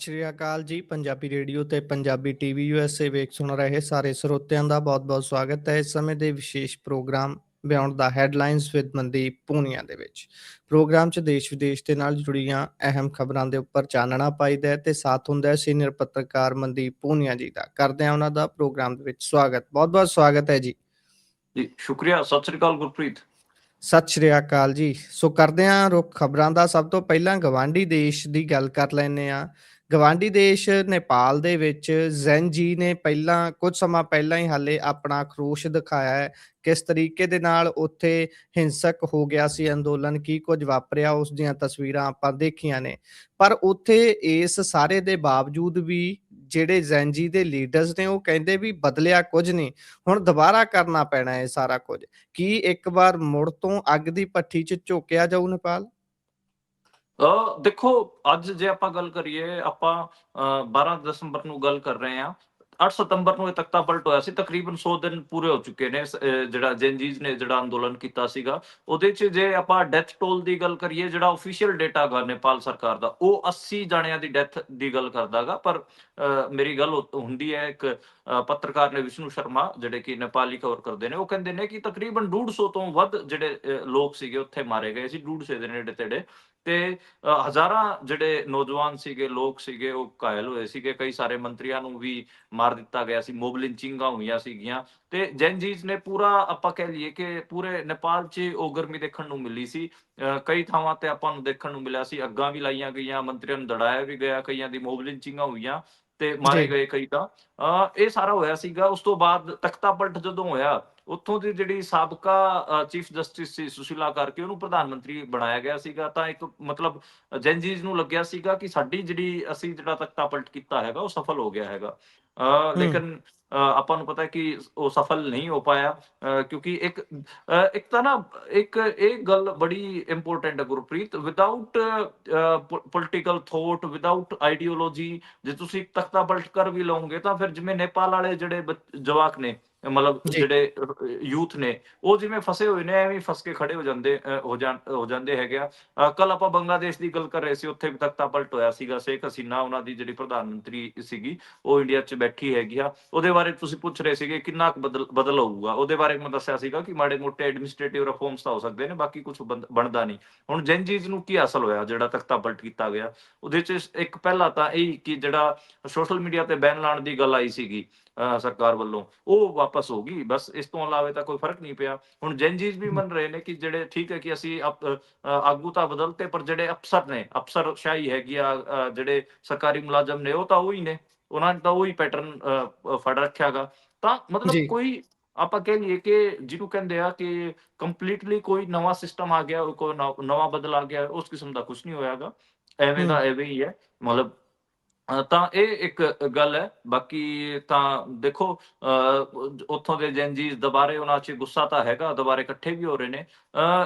ਸ਼੍ਰੀ ਅਕਾਲ ਜੀ। ਪੰਜਾਬੀ ਰੇਡੀਓ ਤੇ Punjabi TV USA ਵੇਖ ਸੁਣ ਰਹੇ ਸਾਰੇ ਸਰੋਤਿਆਂ ਦਾ ਬਹੁਤ-ਬਹੁਤ ਸਵਾਗਤ ਹੈ। ਇਸ ਸਮੇਂ ਦੇ ਵਿਸ਼ੇਸ਼ ਪ੍ਰੋਗਰਾਮ ਬਿਯੋਂਡ ਦਾ ਹੈਡਲਾਈਨਸ ਵਿਦ ਮਨਦੀਪ ਪੂਨੀਆ ਦੇ ਵਿੱਚ। ਪ੍ਰੋਗਰਾਮ 'ਚ ਦੇਸ਼ ਵਿਦੇਸ਼ ਦੇ ਨਾਲ ਜੁੜੀਆਂ ਅਹਿਮ ਖਬਰਾਂ ਦੇ ਉੱਪਰ ਚਾਨਣਾ ਪਾਈਦਾ ਹੈ ਤੇ ਸਾਥ ਹੁੰਦਾ ਹੈ ਸੀਨੀਅਰ ਪੱਤਰਕਾਰ ਮਨਦੀਪ ਪੂਨੀਆ ਜੀ ਦਾ। ਕਰਦੇ ਹਾਂ ਉਹਨਾਂ ਦਾ ਪ੍ਰੋਗਰਾਮ ਦੇ ਵਿੱਚ ਸਵਾਗਤ। ਬਹੁਤ-ਬਹੁਤ ਸਵਾਗਤ ਹੈ ਜੀ। ਜੀ ਸ਼ੁਕਰੀਆ। ਸਤਿ ਸ੍ਰੀ ਅਕਾਲ ਗੁਰਪ੍ਰੀਤ। ਸਤਿ ਸ਼੍ਰੀ ਅਕਾਲ ਜੀ। ਸੋ ਕਰਦੇ ਹਾਂ ਰੁੱਖ ਖਬਰਾਂ ਦਾ। ਸਭ ਤੋਂ ਪਹਿਲਾਂ ਗਵਾਂਢੀ ਦੇਸ਼ ਦੀ ਗੱਲ ਕਰ ਲੈਨੇ ਆ ਗਵਾਂਢੀ ਦੇਸ਼ ਨੇਪਾਲ ਦੇ ਵਿੱਚ ਜ਼ੈਨ ਜੀ ਨੇ ਪਹਿਲਾਂ, ਕੁਝ ਸਮਾਂ ਪਹਿਲਾਂ ਹੀ ਹਾਲੇ ਆਪਣਾ ਖਰੋਸ਼ ਦਿਖਾਇਆ ਹੈ। ਕਿਸ ਤਰੀਕੇ ਦੇ ਨਾਲ ਉੱਥੇ ਹਿੰਸਕ ਹੋ ਗਿਆ ਸੀ ਅੰਦੋਲਨ? ਕੀ ਕੁਝ ਵਾਪਰਿਆ? ਉਸ ਦੀਆਂ ਤਸਵੀਰਾਂ ਆਪਾਂ ਦੇਖੀਆਂ ਨੇ। ਪਰ ਉੱਥੇ ਇਸ ਸਾਰੇ ਦੇ ਬਾਵਜੂਦ ਵੀ ਜਿਹੜੇ ਜ਼ੈਨ ਜੀ ਦੇ ਲੀਡਰਸ ਨੇ, ਉਹ ਕਹਿੰਦੇ ਵੀ ਬਦਲਿਆ ਕੁਝ ਨਹੀਂ। ਹੁਣ ਦੁਬਾਰਾ ਕਰਨਾ ਪੈਣਾ ਹੈ ਇਹ ਸਾਰਾ ਕੁਝ। ਕੀ ਇੱਕ ਵਾਰ ਮੁੜ ਤੋਂ ਅੱਗ ਦੀ ਭੱਠੀ 'ਚ ਝੋਕਿਆ ਜਾਊ ਨੇਪਾਲ? ਦੇਖੋ, ਅੱਜ ਜੇ ਆਪਾਂ ਗੱਲ ਕਰੀਏ, ਆਪਾਂ 12 ਦਸੰਬਰ ਨੂੰ ਗੱਲ ਕਰ ਰਹੇ ਹਾਂ। 8 ਸਤੰਬਰ ਨੂੰ ਇਹ ਤਖਤਾ ਪਲਟ ਹੋਇਆ ਸੀ। ਤਕਰੀਬਨ 100 ਦਿਨ ਪੂਰੇ ਹੋ ਚੁੱਕੇ ਨੇ ਜਿਹੜਾ ਜੈਨਜੀਜ਼ ਨੇ ਜਿਹੜਾ ਅੰਦੋਲਨ ਕੀਤਾ ਸੀਗਾ। ਉਹਦੇ 'ਚ ਜੇ ਆਪਾਂ ਡੈਥ ਟੋਲ ਦੀ ਗੱਲ ਕਰੀਏ, ਜਿਹੜਾ ਅਫੀਸ਼ੀਅਲ ਡੇਟਾ ਗਾ ਨੇਪਾਲ ਸਰਕਾਰ ਦਾ, ਉਹ 80 ਜਣਿਆਂ ਦੀ ਡੈਥ ਦੀ ਗੱਲ ਕਰਦਾਗਾ ਪਰ ਮੇਰੀ ਗੱਲ ਹੁੰਦੀ ਹੈ, ਇੱਕ ਪੱਤਰਕਾਰ ਨੇ ਵਿਸ਼ਨੂੰ ਸ਼ਰਮਾ, ਜਿਹੜੇ ਕਿ ਨੇਪਾਲੀ ਕਵਰ ਕਰਦੇ ਨੇ, ਉਹ ਕਹਿੰਦੇ ਨੇ ਕਿ ਤਕਰੀਬਨ 150 ਤੋਂ ਵੱਧ ਜਿਹੜੇ ਲੋਕ ਸੀਗੇ, ਉੱਥੇ ਮਾਰੇ ਗਏ ਸੀ। 150 ਦੇ ਨੇੜੇ ਤੇੜੇ ਤੇ ਹਜ਼ਾਰਾਂ ਜਿਹੜੇ ਨੌਜਵਾਨ ਸੀਗੇ ਲੋਕ ਸੀਗੇ ਉਹ ਘਾਇਲ ਹੋਏ ਸੀਗੇ। ਕਈ ਸਾਰੇ ਮੰਤਰੀਆਂ ਨੂੰ ਵੀ ਮਾਰ ਦਿੱਤਾ ਗਿਆ ਸੀ ਮੋਬ ਲਿੰਚਿੰਗਾਂ ਹੋਈਆਂ ਸੀਗੀਆਂ। ਤੇ ਜੈਨਜੀਜ਼ ਨੇ ਪੂਰਾ ਆਪਾਂ ਕਹਿ ਲਈਏ ਕਿ ਪੂਰੇ ਨੇਪਾਲ 'ਚ ਉਹ ਗਰਮੀ ਦੇਖਣ ਨੂੰ ਮਿਲੀ ਸੀ। ਕਈ ਥਾਵਾਂ ਤੇ ਆਪਾਂ ਨੂੰ ਦੇਖਣ ਨੂੰ ਮਿਲਿਆ ਸੀ ਅੱਗਾਂ ਵੀ ਲਾਈਆਂ ਗਈਆਂ ਮੰਤਰੀਆਂ ਨੂੰ ਦੜਾਇਆ ਵੀ ਗਿਆ ਕਈਆਂ ਦੀ ਮੋਬ ਲਿੰਚਿੰਗਾਂ ਹੋਈਆਂ ਤੇ ਮਾਰੇ। ਗਏ ਕਈ ਤਾਂ। ਇਹ ਸਾਰਾ ਹੋਇਆ ਸੀਗਾ। ਉਸ ਤੋਂ ਬਾਅਦ ਤਖਤਾ ਪਲਟ ਜਦੋਂ ਹੋਇਆ ਉੱਥੋਂ ਦੀ ਜਿਹੜੀ ਸਾਬਕਾ ਚੀਫ ਜਸਟਿਸ ਸੀ ਸੁਸ਼ੀਲਾ ਕਰਕੇ ਉਹਨੂੰ ਪ੍ਰਧਾਨ ਮੰਤਰੀ ਬਣਾਇਆ ਗਿਆ ਸੀਗਾ। ਤਾਂ ਇੱਕ ਮਤਲਬ ਜੈਨਜੀਜ਼ ਨੂੰ ਲੱਗਿਆ ਸੀਗਾ ਕਿ ਸਾਡੀ ਜਿਹੜੀ ਅਸੀਂ ਜਿਹੜਾ ਤਖਤਾ ਪਲਟ ਕੀਤਾ ਹੈਗਾ ਉਹ ਸਫਲ ਹੋ ਗਿਆ ਹੈਗਾ। ਲੇਕਿਨ ਆਪਾਂ ਨੂੰ ਪਤਾ ਹੈ ਕਿ ਉਹ ਸਫਲ ਨਹੀਂ ਹੋ ਪਾਇਆ ਕਿਉਂਕਿ ਇੱਕ ਇੱਕ ਤਾਂ ਨਾ ਇੱਕ ਇਹ ਗੱਲ ਬੜੀ ਇੰਪੋਰਟੈਂਟ ਹੈ Gurpreet. Without political thought without ideology ਜੇ ਤੁਸੀਂ ਤਖਤਾ ਪਲਟ ਕਰ ਵੀ ਲਓਗੇ ਤਾਂ ਫਿਰ ਜਿਵੇਂ ਨੇਪਾਲ ਵਾਲੇ ਜਿਹੜੇ ਜਵਾਕ ਨੇ ਮਤਲਬ। ਜਿਹੜੇ ਯੂਥ ਨੇ ਉਹ ਜਿਵੇਂ ਫਸੇ ਹੋਏ ਨੇ ਐਵੇਂ ਫਸ ਕੇ ਖੜੇ ਹੋ ਜਾਂਦੇ ਹੋ ਜਾਂ ਹੋ ਜਾਂਦੇ ਹੈਗੇ ਆ। ਕੱਲ ਆਪਾਂ ਬੰਗਲਾਦੇਸ਼ ਦੀ ਗੱਲ ਕਰ ਰਹੇ ਸੀ ਉੱਥੇ ਵੀ ਤਖਤਾ ਪਲਟ ਹੋਇਆ ਸੀਗਾ ਸ਼ੇਖ ਹਸੀਨਾ ਉਹਨਾਂ ਦੀ ਜਿਹੜੀ ਪ੍ਰਧਾਨ ਮੰਤਰੀ ਸੀਗੀ ਉਹ ਇੰਡੀਆ 'ਚ ਬੈਠੀ ਹੈਗੀ ਆ। ਉਹਦੇ ਬਾਰੇ ਤੁਸੀਂ ਪੁੱਛ ਰਹੇ ਸੀਗੇ ਕਿੰਨਾ ਕੁ ਬਦਲ ਬਦਲ ਹੋਊਗਾ। ਉਹਦੇ ਬਾਰੇ ਮੈਂ ਦੱਸਿਆ ਸੀਗਾ ਕਿ ਮਾੜੇ ਮੋਟੇ ਐਡਮਿਨਿਸਟ੍ਰੇਟਿਵ ਰਿਫਾਰਮਸ ਤਾਂ ਹੋ ਸਕਦੇ ਨੇ ਬਾਕੀ ਕੁਝ ਬਣਦਾ ਨਹੀਂ। ਹੁਣ ਜੈਨਜੀਜ਼ ਨੂੰ ਕੀ ਹਾਸਲ ਹੋਇਆ ਜਿਹੜਾ ਤਖਤਾ ਪਲਟ ਕੀਤਾ ਗਿਆ? ਉਹਦੇ 'ਚ ਇੱਕ ਪਹਿਲਾ ਤਾਂ ਇਹ ਕਿ ਜਿਹੜਾ ਸੋਸ਼ਲ ਮੀਡੀਆ ਤੇ ਬੈਨ ਲਾਉਣ ਦੀ ਗੱਲ ਆਈ ਸੀਗੀ ਸਰਕਾਰ ਵੱਲੋਂ ਉਹ ਵਾਪਸ ਹੋ ਗਈ। ਬਸ ਇਸ ਤੋਂ ਇਲਾਵਾ ਤਾਂ ਕੋਈ ਫ਼ਰਕ ਨਹੀਂ ਪਿਆ। ਹੁਣ ਜੈਨਜੀਜ਼ ਵੀ ਮੰਨ ਰਹੇ ਨੇ ਕਿ ਜਿਹੜੇ ਠੀਕ ਹੈ ਕਿ ਅਸੀਂ ਆਗੂ ਤਾਂ ਬਦਲਤੇ ਪਰ ਜਿਹੜੇ ਅਫਸਰ ਨੇ ਅਫਸਰ ਸ਼ਾਹੀ ਹੈਗੀ ਆ ਜਿਹੜੇ ਸਰਕਾਰੀ ਮੁਲਾਜ਼ਮ ਨੇ ਉਹ ਤਾਂ ਉਹੀ ਨੇ। ਉਹਨਾਂ ਨੇ ਤਾਂ ਉਹੀ ਪੈਟਰਨ ਫੜ ਰੱਖਿਆਗਾ ਤਾਂ। ਮਤਲਬ ਕੋਈ ਆਪਾਂ ਕਹਿ ਲਈਏ ਕਿ ਜਿਹਨੂੰ ਕਹਿੰਦੇ ਆ ਕਿ ਕੰਪਲੀਟਲੀ ਕੋਈ ਨਵਾਂ ਸਿਸਟਮ ਆ ਗਿਆ ਕੋਈ ਨਵ- ਬਦਲ ਆ ਗਿਆ ਉਸ ਕਿਸਮ ਦਾ ਕੁਝ ਨਹੀਂ ਹੋਇਆਗਾ ਐਵੇਂ ਦਾ ਐਵੇਂ ਹੀ ਹੈ। ਮਤਲਬ ਤਾਂ ਇਹ ਇੱਕ ਗੱਲ ਹੈ। ਬਾਕੀ ਤਾਂ ਦੇਖੋ ਉੱਥੋਂ ਦੇ ਜੈਨਜੀਜ਼ ਦੁਬਾਰੇ ਉਹਨਾਂ 'ਚ ਗੁੱਸਾ ਤਾਂ ਹੈਗਾ ਦੁਬਾਰੇ ਇਕੱਠੇ ਵੀ ਹੋ ਰਹੇ ਨੇ।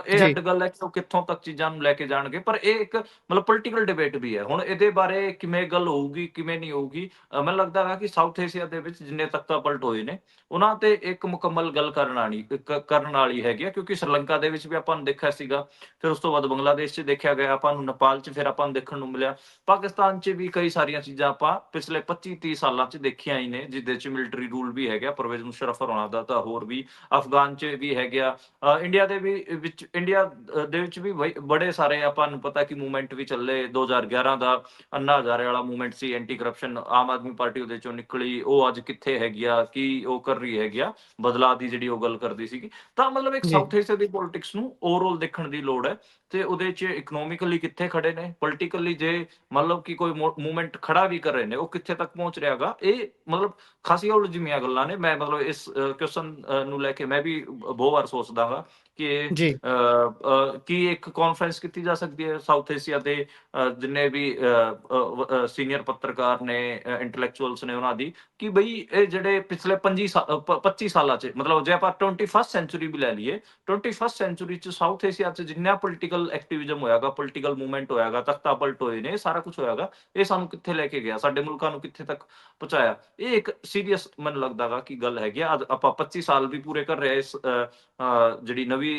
ਇਹ। ਅੱਡ ਗੱਲ ਹੈ ਕਿ ਉਹ ਕਿੱਥੋਂ ਤੱਕ ਚੀਜ਼ਾਂ ਨੂੰ ਲੈ ਕੇ ਜਾਣਗੇ। ਪਰ ਇਹ ਇੱਕ ਮਤਲਬ ਪੋਲਿਟੀਕਲ ਡਿਬੇਟ ਵੀ ਹੈ। ਹੁਣ ਇਹਦੇ ਬਾਰੇ ਕਿਵੇਂ ਗੱਲ ਹੋਊਗੀ ਕਿਵੇਂ ਨਹੀਂ ਹੋਊਗੀ ਮੈਨੂੰ ਲੱਗਦਾ ਹੈ ਕਿ ਸਾਊਥ ਏਸ਼ੀਆ ਦੇ ਵਿੱਚ ਜਿੰਨੇ ਤਖਤਾ ਪਲਟ ਹੋਏ ਨੇ ਉਹਨਾਂ ਤੇ ਇੱਕ ਮੁਕੰਮਲ ਗੱਲ ਕਰਨ ਵਾਲੀ ਕਰਨ ਵਾਲੀ ਹੈਗੀ ਕਿਉਂਕਿ ਸ਼੍ਰੀਲੰਕਾ ਦੇ ਵਿੱਚ ਵੀ ਆਪਾਂ ਨੂੰ ਦੇਖਿਆ ਸੀਗਾ ਫਿਰ ਉਸ ਤੋਂ ਬਾਅਦ ਬੰਗਲਾਦੇਸ਼ 'ਚ ਦੇਖਿਆ ਗਿਆ ਆਪਾਂ ਨੂੰ ਨੇਪਾਲ 'ਚ ਫਿਰ ਆਪਾਂ ਨੂੰ ਦੇਖਣ ਨੂੰ ਮਿਲਿਆ। ਪਾਕਿਸਤਾਨ 'ਚ ਵੀ ਕਈ ਸਾਰੀਆਂ ਚੀਜ਼ਾਂ ਆਪਾਂ ਪਿਛਲੇ 25 30 ਸਾਲਾਂ 'ਚ ਦੇਖੀਆਂ ਹੀ ਨੇ ਜਿਹਦੇ 'ਚ ਮਿਲਟਰੀ ਰੂਲ ਵੀ ਹੈਗਾ ਪਰਵੇਜ਼ ਮੁਸ਼ਰਫ ਹੋਣਾ ਦਾ ਤਾਂ ਹੋਰ ਵੀ ਅਫਗਾਨ 'ਚ ਵੀ ਹੈਗਾ ਇੰਡੀਆ ਦੇ ਵੀ ਵਿੱਚ ਇੰਡੀਆ ਦੇ ਵਿੱਚ ਵੀ ਬੜੇ ਸਾਰੇ ਆਪਾਂ ਨੂੰ ਪਤਾ ਕਿ ਮੂਵਮੈਂਟ ਵੀ ਚੱਲੇ 2011 ਦਾ ਅੰਨਾ ਹਜ਼ਾਰੇ ਵਾਲਾ ਮੂਵਮੈਂਟ ਸੀ anti corruption Aam Aadmi party ਉਹਦੇ ਚੋਂ ਨਿਕਲੀ ਉਹ ਅੱਜ ਕਿੱਥੇ ਹੈਗੀ ਆ ਕੀ ਉਹ ਕਰ ਰਹੀ ਹੈਗੀ ਆ ਬਦਲਾਅ ਦੀ ਜਿਹੜੀ ਉਹ ਗੱਲ ਕਰਦੀ ਸੀਗੀ ਤਾਂ ਮਤਲਬ ਇੱਕ। ਸਾਊਥ ਏਸ਼ੀਆ ਦੀ ਪੋਲਿਟਿਕਸ ਨੂੰ ਓਵਰਆਲ ਦੇਖਣ ਦੀ ਲੋੜ ਹੈ ਤੇ ਉਹਦੇ 'ਚ ਇਕਨੋਮਿਕਲੀ ਕਿੱਥੇ ਖੜੇ ਨੇ ਪੋਲਿਟੀਕਲੀ ਜੇ ਮਤਲਬ ਕਿ ਕੋਈ ਮੂਵਮੈਂਟ ਖੜਾ ਵੀ ਕਰ ਰਹੇ ਨੇ ਉਹ ਕਿੱਥੇ ਤੱਕ ਪਹੁੰਚ ਰਿਹਾਗਾ ਇਹ ਮਤਲਬ ਖਾਸੀਆਂ ਉਲਝਵੀਆਂ ਗੱਲਾਂ ਨੇ ਮੈਂ ਮਤਲਬ ਇਸ ਕੁਐਸਚਨ ਨੂੰ ਲੈ ਕੇ ਮੈਂ ਵੀ ਬਹੁਤ ਵਾਰ ਸੋਚਦਾ ਹਾਂ ਕਿ ਕੀ ਇੱਕ ਕਾਨਫਰੰਸ ਕੀਤੀ ਜਾ ਸਕਦੀ ਹੈ ਸਾਊਥ ਏਸ਼ੀਆ ਦੇ ਜਿੰਨੇ ਵੀ ਸੀਨੀਅਰ ਪੱਤਰਕਾਰ ਨੇ ਇੰਟੈਲੈਕਚੁਅਲਸ ਨੇ ਉਹਨਾਂ ਦੀ ਕਿ ਬਈ ਇਹ ਜਿਹੜੇ ਪਿਛਲੇ 25 ਸਾ- ਅ, ਪ- 25 ਸਾਲਾਂ 'ਚ ਮਤਲਬ ਜੇ ਆਪਾਂ 21st ਸੈਂਚੁਰੀ ਵੀ ਲੈ ਲਈਏ 21st ਸੈਂਚੁਰੀ 'ਚ ਸਾਊਥ ਏਸ਼ੀਆ 'ਚ ਜਿੰਨਾ ਪੋਲਿਟੀਕਲ ਐਕਟਿਵਿਜ਼ਮ ਹੋਇਆਗਾ ਪੋਲਿਟੀਕਲ ਮੂਵਮੈਂਟ ਹੋਇਆਗਾ ਤਖਤਾ ਪਲਟ ਹੋਏ ਨੇ ਸਾਰਾ ਕੁਝ ਹੋਇਆਗਾ ਇਹ ਸਾਨੂੰ ਕਿੱਥੇ ਲੈ ਕੇ ਗਿਆ ਸਾਡੇ ਮੁਲਕਾਂ ਨੂੰ ਕਿੱਥੇ ਤੱਕ ਪਹੁੰਚਾਇਆ? ਇਹ ਇੱਕ ਸੀਰੀਅਸ ਮੈਨੂੰ ਲੱਗਦਾਗਾ ਕਿ ਗੱਲ ਹੈਗੀ ਆ। ਆਪਾਂ 25 ਸਾਲ ਵੀ ਪੂਰੇ ਕਰ ਰਹੇ ਇਸ ਜਿਹੜੀ ਨਵੀਂ